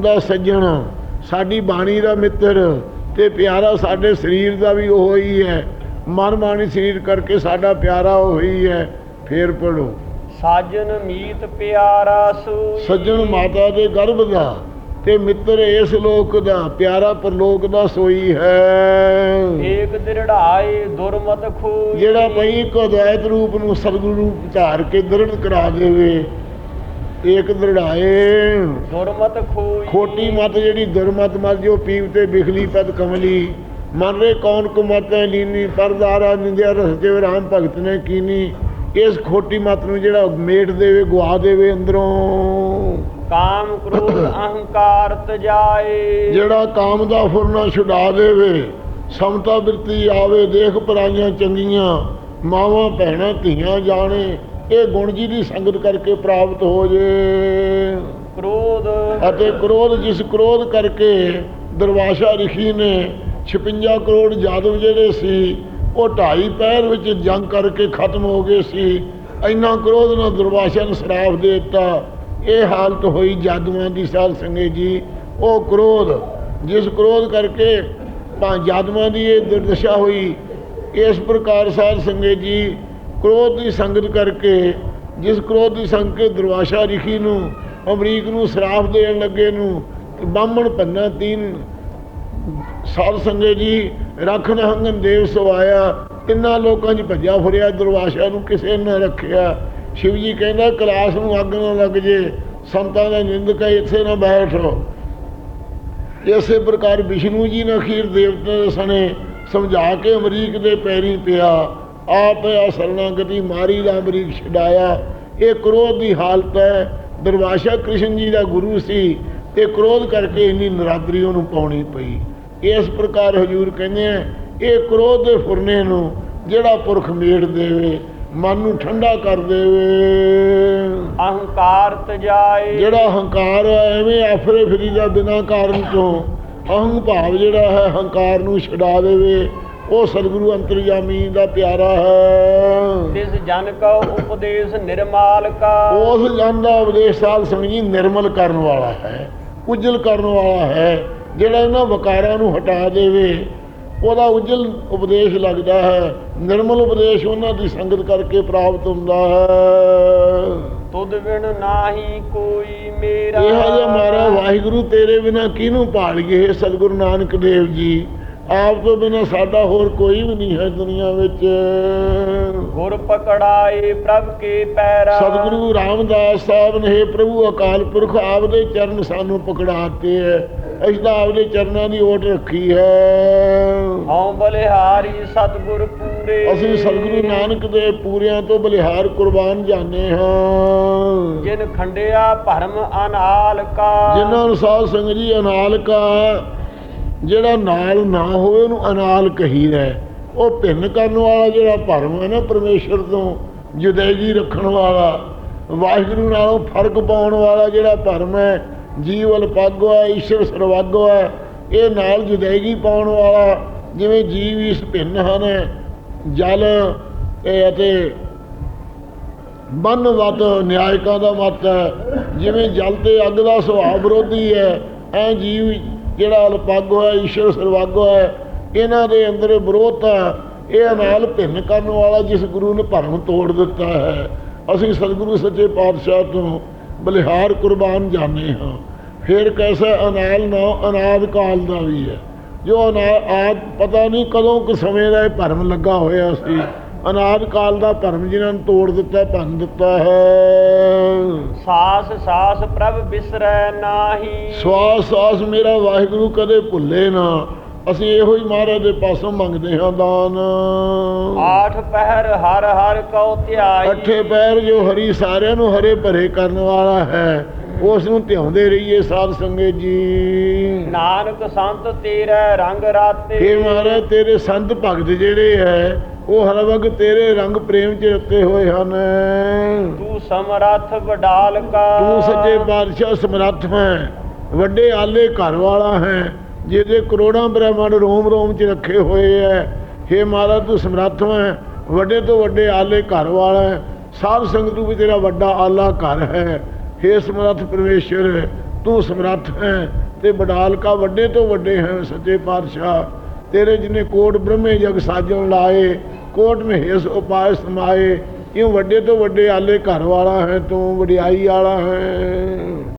S2: ਦਾ ਸੱਜਣ ਸਾਡੀ ਬਾਣੀ ਦਾ ਮਿੱਤਰ ਤੇ ਪਿਆਰਾ ਸਾਡੇ ਸਰੀਰ ਦਾ ਵੀ ਉਹ ਹੀ। ਹੈ ਮਨ ਬਾਣੀ ਸਰੀਰ ਕਰਕੇ ਸਾਡਾ ਪਿਆਰਾ ਉਹ ਹੀ ਹੈ। ਫੇਰ ਪੜੋ
S1: ਸਾਜਨ ਮੀਤ ਪਿਆਰਾ ਸੋਈ।
S2: ਸੱਜਣ ਮਾਤਾ ਦੇ ਗਰਭ ਦਾ ਤੇ ਮਿੱਤਰ ਇਸ ਲੋਕ ਦਾ ਪਿਆਰਾ ਪਰਲੋਕ ਦਾ ਸੋਈ ਹੈ।
S1: ਏਕ ਦਿਰੜਾਏ ਦੁਰਮਤ ਖੋਈ।
S2: ਜਿਹੜਾ ਭਈ ਇੱਕ ਅਦੈਤ ਰੂਪ ਨੂੰ ਸਤਿਗੁਰੂ ਰੂਪ ਧਾਰ ਕੇ ਦ੍ਰਿੜ ਕਰਾ ਦੇਵੇ ਏਕ ਦ੍ਰਿੜਾਏ।
S1: ਦੁਰਮਤ ਖੋਈ।
S2: ਖੋਟੀ ਮਤ ਜਿਹੜੀ ਦੁਰਮਤ ਮਤ ਜੋ ਪੀਵ ਤੇ ਬਿਖਲੀ ਪਦ ਕਮਲੀ। ਮਨ ਰੇ ਕੌਣ ਕੁਮਤੈ ਲੀਨੀ ਪਰਦਾਰਾ ਨਿੰਦਿਆ ਰਸ ਦੇਵ ਰਾਮ ਭਗਤ ਨੇ ਕੀਨੀ। ਇਸ ਖੋਟੀ ਮਤ ਨੂੰ ਜਿਹੜਾ ਮੇਟ ਦੇਵੇ ਗਵਾ ਦੇਵੇ ਅੰਦਰੋਂ।
S1: ਕਾਮ ਕ੍ਰੋਧ ਅਹੰਕਾਰ ਤਜਾਏ।
S2: ਜਿਹੜਾ ਕਾਮ ਦਾ ਫੁਰਨਾ ਛੁਡਾ ਦੇਵੇ ਸਮਤਾ ਬਿਰਤੀ ਆਵੇ ਦੇਖ ਪਰਾਈਆਂ ਚੰਗੀਆਂ ਮਾਵਾਂ ਭੈਣਾਂ ਧੀਆਂ ਜਾਣੇ ਇਹ ਗੁਣ ਜੀ ਦੀ ਸੰਗਤ ਕਰਕੇ ਪ੍ਰਾਪਤ ਹੋ ਜੇ।
S1: ਕ੍ਰੋਧ।
S2: ਅਤੇ ਕ੍ਰੋਧ ਜਿਸ ਕ੍ਰੋਧ ਕਰਕੇ ਦਰਵਾਸ਼ਾ ਰਿਖੀ ਨੇ 56 ਕਰੋੜ ਜਾਦਵ ਜਿਹੜੇ ਸੀ ਉਹ ਢਾਈ ਪੈਰ ਵਿੱਚ ਜੰਗ ਕਰਕੇ ਖਤਮ ਹੋ ਗਏ ਸੀ। ਇੰਨਾ ਕ੍ਰੋਧ ਨਾਲ ਦੁਰਵਾਸ਼ਾ ਨੂੰ ਸਰਾਫ ਦੇ ਦਿੱਤਾ। ਇਹ ਹਾਲਤ ਹੋਈ ਜਾਦੂਆਂ ਦੀ ਸਾਧ ਸੰਗੇ ਜੀ। ਉਹ ਕ੍ਰੋਧ, ਜਿਸ ਕ੍ਰੋਧ ਕਰਕੇ ਪਾ ਜਾਦੂਆਂ ਦੀ ਇਹ ਦੁਰਦਸ਼ਾ ਹੋਈ, ਇਸ ਪ੍ਰਕਾਰ ਸਾਧ ਸੰਗੇ ਜੀ ਕ੍ਰੋਧ ਦੀ ਸੰਗਤ ਕਰਕੇ, ਜਿਸ ਕ੍ਰੋਧ ਦੀ ਸੰਗਤ ਕੇ ਦਰਵਾਸ਼ਾ ਰਿਖੀ ਨੂੰ, ਅਮਰੀਕ ਨੂੰ ਸਰਾਫ ਦੇਣ ਲੱਗੇ ਨੂੰ ਬਾਹਮਣ ਪੰਨਾ ਤੀਨ ਸਾਧ ਸੰਗੇ ਜੀ ਰੱਖਣ ਹੰਗਨ ਦੇਵ ਸਵਾਇਆ। ਤਿੰਨਾਂ ਲੋਕਾਂ 'ਚ ਭੱਜਿਆ ਫੁਰਿਆ ਦਰਵਾਸ਼ਾ ਨੂੰ ਕਿਸੇ ਨੇ ਨਾ ਰੱਖਿਆ। ਸ਼ਿਵ ਜੀ ਕਹਿੰਦਾ, ਕਲਾਸ ਨੂੰ ਅੱਗ ਨਾ ਲੱਗ ਜੇ, ਸੰਤਾਂ ਦਾ ਨਿੰਦਕ ਹੈ ਇੱਥੇ ਨਾ ਬੈਠੋ। ਇਸੇ ਪ੍ਰਕਾਰ ਵਿਸ਼ਨੂੰ ਜੀ ਨੇ ਅਖੀਰ ਦੇਵਤਾ ਦੇ ਸਣੇ ਸਮਝਾ ਕੇ ਅਮਰੀਕ ਦੇ ਪੈਰੀ ਪਿਆ। ਆਪ ਆ ਸਰਣਾਗਤੀ ਮਾਰੀ ਦਾ ਅਮਰੀਕ ਛਡਾਇਆ। ਇਹ ਕ੍ਰੋਧ ਦੀ ਹਾਲਤ ਹੈ। ਦਰਵਾਸ਼ਾ ਕ੍ਰਿਸ਼ਨ ਜੀ ਦਾ ਗੁਰੂ ਸੀ। ਤੇ ਕ੍ਰੋਧ ਕਰਕੇ ਇੰਨੀ ਨਰਾਦਰੀ ਉਹਨੂੰ ਪਾਉਣੀ ਪਈ। ਇਸ ਪ੍ਰਕਾਰ ਹਜੂਰ ਕਹਿੰਦੇ ਆ ਇਹ ਕ੍ਰੋਧ ਦੇ ਫੁਰਨੇ ਨੂੰ ਜਿਹੜਾ ਪੁਰਖ ਮੇੜ ਦੇਵੇ ਮਨ ਨੂੰ ਠੰਡਾ ਕਰ ਦੇਵੇ।
S1: ਅਹੰਕਾਰ ਤਜਾਏ।
S2: ਜਿਹੜਾ ਹੰਕਾਰ ਹੈ ਐਵੇਂ ਆਫਰੇ ਫਿਰੀਦਾ ਬਿਨਾਂ ਕਾਰਨ ਤੋਂ ਅਹੰ ਭਾਵ ਜਿਹੜਾ ਹੈ ਹੰਕਾਰ ਨੂੰ ਛਡਾ ਦੇਵੇ। ਉਹ ਸਤਿਗੁਰੂ ਅੰਤਰਜਾਮੀ ਦਾ ਪਿਆਰਾ ਹੈ।
S1: ਤਿਸ ਜਨ ਕੋ ਉਪਦੇਸ਼ ਨਿਰਮਾਲ ਕਾ।
S2: ਉਸ ਜਨ ਦਾ ਉਪਦੇਸ਼ ਸਾਧ ਸੰਗਤ ਜੀ ਨਿਰਮਲ ਕਰਨ ਵਾਲਾ ਹੈ ਉਜਲ ਕਰਨ ਵਾਲਾ ਹੈ। ਜਿਹੜਾ ਇਹਨਾਂ ਵਕਾਰਾਂ ਨੂੰ ਹਟਾ ਦੇਵੇ ਉਹਦਾ ਉਜਲ ਉਪਦੇਸ਼ ਲੱਗਦਾ ਹੈ ਨਿਰਮਲ ਉਪਦੇਸ਼ ਉਹਨਾਂ ਦੀ ਸੰਗਤ ਕਰਕੇ ਪ੍ਰਾਪਤ ਹੁੰਦਾ ਹੈ।
S1: ਤੁਧ ਬਿਨ ਨਾਹੀ ਕੋਈ ਮੇਰਾ
S2: ਇਹ ਜਿਹਾ ਮਾਰਾ ਵਾਹਿਗੁਰੂ ਤੇਰੇ ਬਿਨਾ ਕਿਹਨੂੰ ਭਾਲੀਏ ਸਤਿਗੁਰੂ ਨਾਨਕ ਦੇਵ ਜੀ? ਆਪ ਤੋਂ ਬਿਨਾ ਸਾਡਾ ਹੋਰ ਕੋਈ ਵੀ ਨਹੀਂ ਹੈ ਦੁਨੀਆ ਵਿੱਚ।
S1: ਗੁਰ ਪਕੜਾਏ ਪ੍ਰਭ ਕੇ ਪੈਰਾ।
S2: ਸਤਿਗੁਰੂ ਰਾਮਦਾਸ ਸਾਹਿਬ ਨੇ "ਹੇ ਪ੍ਰਭੂ ਅਕਾਲ ਪੁਰਖ ਆਪਦੇ ਚਰਨ ਸਾਨੂੰ ਪਕੜਾਤੇ ਹੈ। ਅਸੀਂ ਤਾਂ ਆਪਦੇ ਚਰਨਾਂ ਦੀ ਓਟ ਰੱਖੀ ਹੈ।
S1: ਹਉ ਬਲਿਹਾਰੀ ਸਤਿਗੁਰ ਪੂਰੇ।
S2: ਅਸੀਂ ਸਤਿਗੁਰੂ ਨਾਨਕ ਦੇ ਪੂਰਿਆਂ ਤੋਂ ਬਲਿਹਾਰ ਕੁਰਬਾਨ ਜਾਂਦੇ ਹਾਂ।
S1: ਜਿਨ ਖੰਡਿਆ ਭਰਮ ਅਨਾਲ ਕਾ
S2: ਜਿਨ੍ਹਾਂ ਨੂੰ ਸਾਧ ਸੰਗਤ ਜੀ ਅਨਾਲਕਾ ਜਿਹੜਾ ਨਾਲ ਨਾ ਹੋਵੇ ਉਹਨੂੰ ਅਨਾਲ ਕਹੀਦਾ। ਉਹ ਭਿੰਨ ਕਰਨ ਵਾਲਾ ਜਿਹੜਾ ਭਰਮ ਹੈ ਨਾ ਪਰਮੇਸ਼ਰ ਤੋਂ ਜੁਦਾਈ ਰੱਖਣ ਵਾਲਾ ਵਾਹਿਗੁਰੂ ਨਾਲੋਂ ਫ਼ਰਕ ਪਾਉਣ ਵਾਲਾ ਜਿਹੜਾ ਭਰਮ ਹੈ ਜੀਵ ਅਲਪਾਗੋ ਹੈ ਈਸ਼ਵਰ ਸਰਵਾਗੋ ਹੈ ਇਹ ਨਾਲ ਜੁਦਾਈ ਪਾਉਣ ਵਾਲਾ ਜਿਵੇਂ ਜੀਵ ਇਸ ਭਿੰਨ ਹਨ, ਜਲ ਇਹ ਅਤੇ ਬੰਨਵਤ ਨਿਆਇਕਾਂ ਦਾ ਮਤ ਹੈ। ਜਿਵੇਂ ਜਲ ਤੇ ਅੱਗ ਦਾ ਸੁਭਾਅ ਵਿਰੋਧੀ ਹੈ, ਐ ਜੀਵ ਜਿਹੜਾ ਅਲਪਾਗੋ ਹੈ, ਈਸ਼ਵਰ ਸਰਵਾਗੋ ਹੈ, ਇਹਨਾਂ ਦੇ ਅੰਦਰ ਵਿਰੋਧ ਹੈ। ਇਹ ਨਾਲ ਭਿੰਨ ਕਰਨ ਵਾਲਾ ਜਿਸ ਗੁਰੂ ਨੇ ਭਰਮ ਤੋੜ ਦਿੱਤਾ ਹੈ। ਅਸੀਂ ਸਤਿਗੁਰੂ ਸੱਚੇ ਪਾਤਸ਼ਾਹ ਤੋਂ ਬਲਿਹਾਰ ਕੁਰਬਾਨ ਜਾਣੇ ਹਾਂ। ਫਿਰ ਕੈਸਾ ਅਨਾਲ ਨਾ ਅਨਾਦ ਕਾਲ ਦਾ ਵੀ ਹੈ। ਜੋ ਅਨਾ ਆਦ ਪਤਾ ਨਹੀਂ ਕਦੋਂ ਕੁ ਸਮੇਂ ਦਾ ਇਹ ਭਰਮ ਲੱਗਾ ਹੋਇਆ ਸੀ। ਅਨਾਦ ਕਾਲ ਦਾ ਭਰਮ ਜਿਨ੍ਹਾਂ ਨੂੰ ਤੋੜ ਦਿੱਤਾ ਭੰਨ ਦਿੱਤਾ ਹੈ।
S1: ਸਾਸ ਸਾਸ ਪ੍ਰਭ ਬਿਸਰੈ ਨਾਹੀ।
S2: ਸਵਾਸ ਸਾਸ ਮੇਰਾ ਵਾਹਿਗੁਰੂ ਕਦੇ ਭੁੱਲੇ ਨਾ। ਅਸੀਂ ਇਹੋ ਹੀ ਮਹਾਰਾਜ ਦੇ ਪਾਸੋਂ ਮੰਗਦੇ ਹਾਂ ਦਾਨ।
S1: ਆਠ ਪਹਿਰ ਹਰ ਹਰ ਕਉ ਧਿਆਈ।
S2: ਅੱਠੇ ਪੈਰ ਜੋ ਹਰੀ ਸਾਰਿਆਂ ਨੂੰ ਹਰੇ ਭਰੇ ਕਰਨ ਵਾਲਾ ਹੈ ਉਸ ਨੂੰ ਧਿਆਉਂਦੇ ਰਹੀਏ ਸਾਧ ਸੰਗਤ ਜੀ।
S1: ਨਾਨਕ ਸੰਤ ਤੇਰੇ ਰੰਗ ਰਾਤੇ।
S2: हे ਮਹਾਰਾਜ ਤੇਰੇ ਸੰਤ ਭਗਤ ਜਿਹੜੇ ਹੈ ਉਹ ਹਰ ਵਕਤ ਤੇਰੇ ਰੰਗ ਪ੍ਰੇਮ ਚ ਰੱਤੇ ਹੋਏ ਹਨ।
S1: ਤੂੰ ਸਮਰੱਥ ਵਡਾਲ ਕਾ
S2: ਤੂੰ ਸੱਚੇ ਬਾਦਸ਼ਾਹ ਸਮਰੱਥ ਹੈ ਵੱਡੇ ਆਲੇ ਘਰ ਵਾਲਾ ਹੈ ਜਿਹਦੇ ਕਰੋੜਾਂ ਬ੍ਰਹਮੰਡ ਰੋਮ ਰੋਮ ਚ ਰੱਖੇ ਹੋਏ ਹੈ हे ਮਹਾਰਾਜ ਤੂੰ ਸਮਰੱਥ ਹੈ ਵੱਡੇ ਤੋਂ ਵੱਡੇ ਆਲੇ ਘਰ ਵਾਲਾ ਹੈ ਸਾਧ ਸੰਗਤ ਵੀ ਤੇਰਾ ਵੱਡਾ ਆਲਾ ਘਰ ਹੈ। हे ਸਮਰੱਥ ਪਰਮੇਸ਼ਰ, ਤੂੰ ਸਮਰੱਥ ਹੈ ਤੇ ਬਡਾਲਕਾ ਵੱਡੇ ਤੋਂ ਵੱਡੇ ਹੈ ਸੱਚੇ ਪਾਤਸ਼ਾਹ। ਤੇਰੇ ਜਿਨੇ ਕੋਟ ਬ੍ਰਹਮੇ ਜਗ ਸਾਜਣ ਲਾਏ, ਕੋਟ ਮਹੇਸ਼ ਉਪਾਇ ਸਮਾਏ ਕਿਉਂ ਵੱਡੇ ਤੋਂ ਵੱਡੇ ਆਲੇ ਘਰ ਵਾਲਾ ਹੈ, ਤੂੰ ਵਡਿਆਈ ਵਾਲਾ ਹੈ।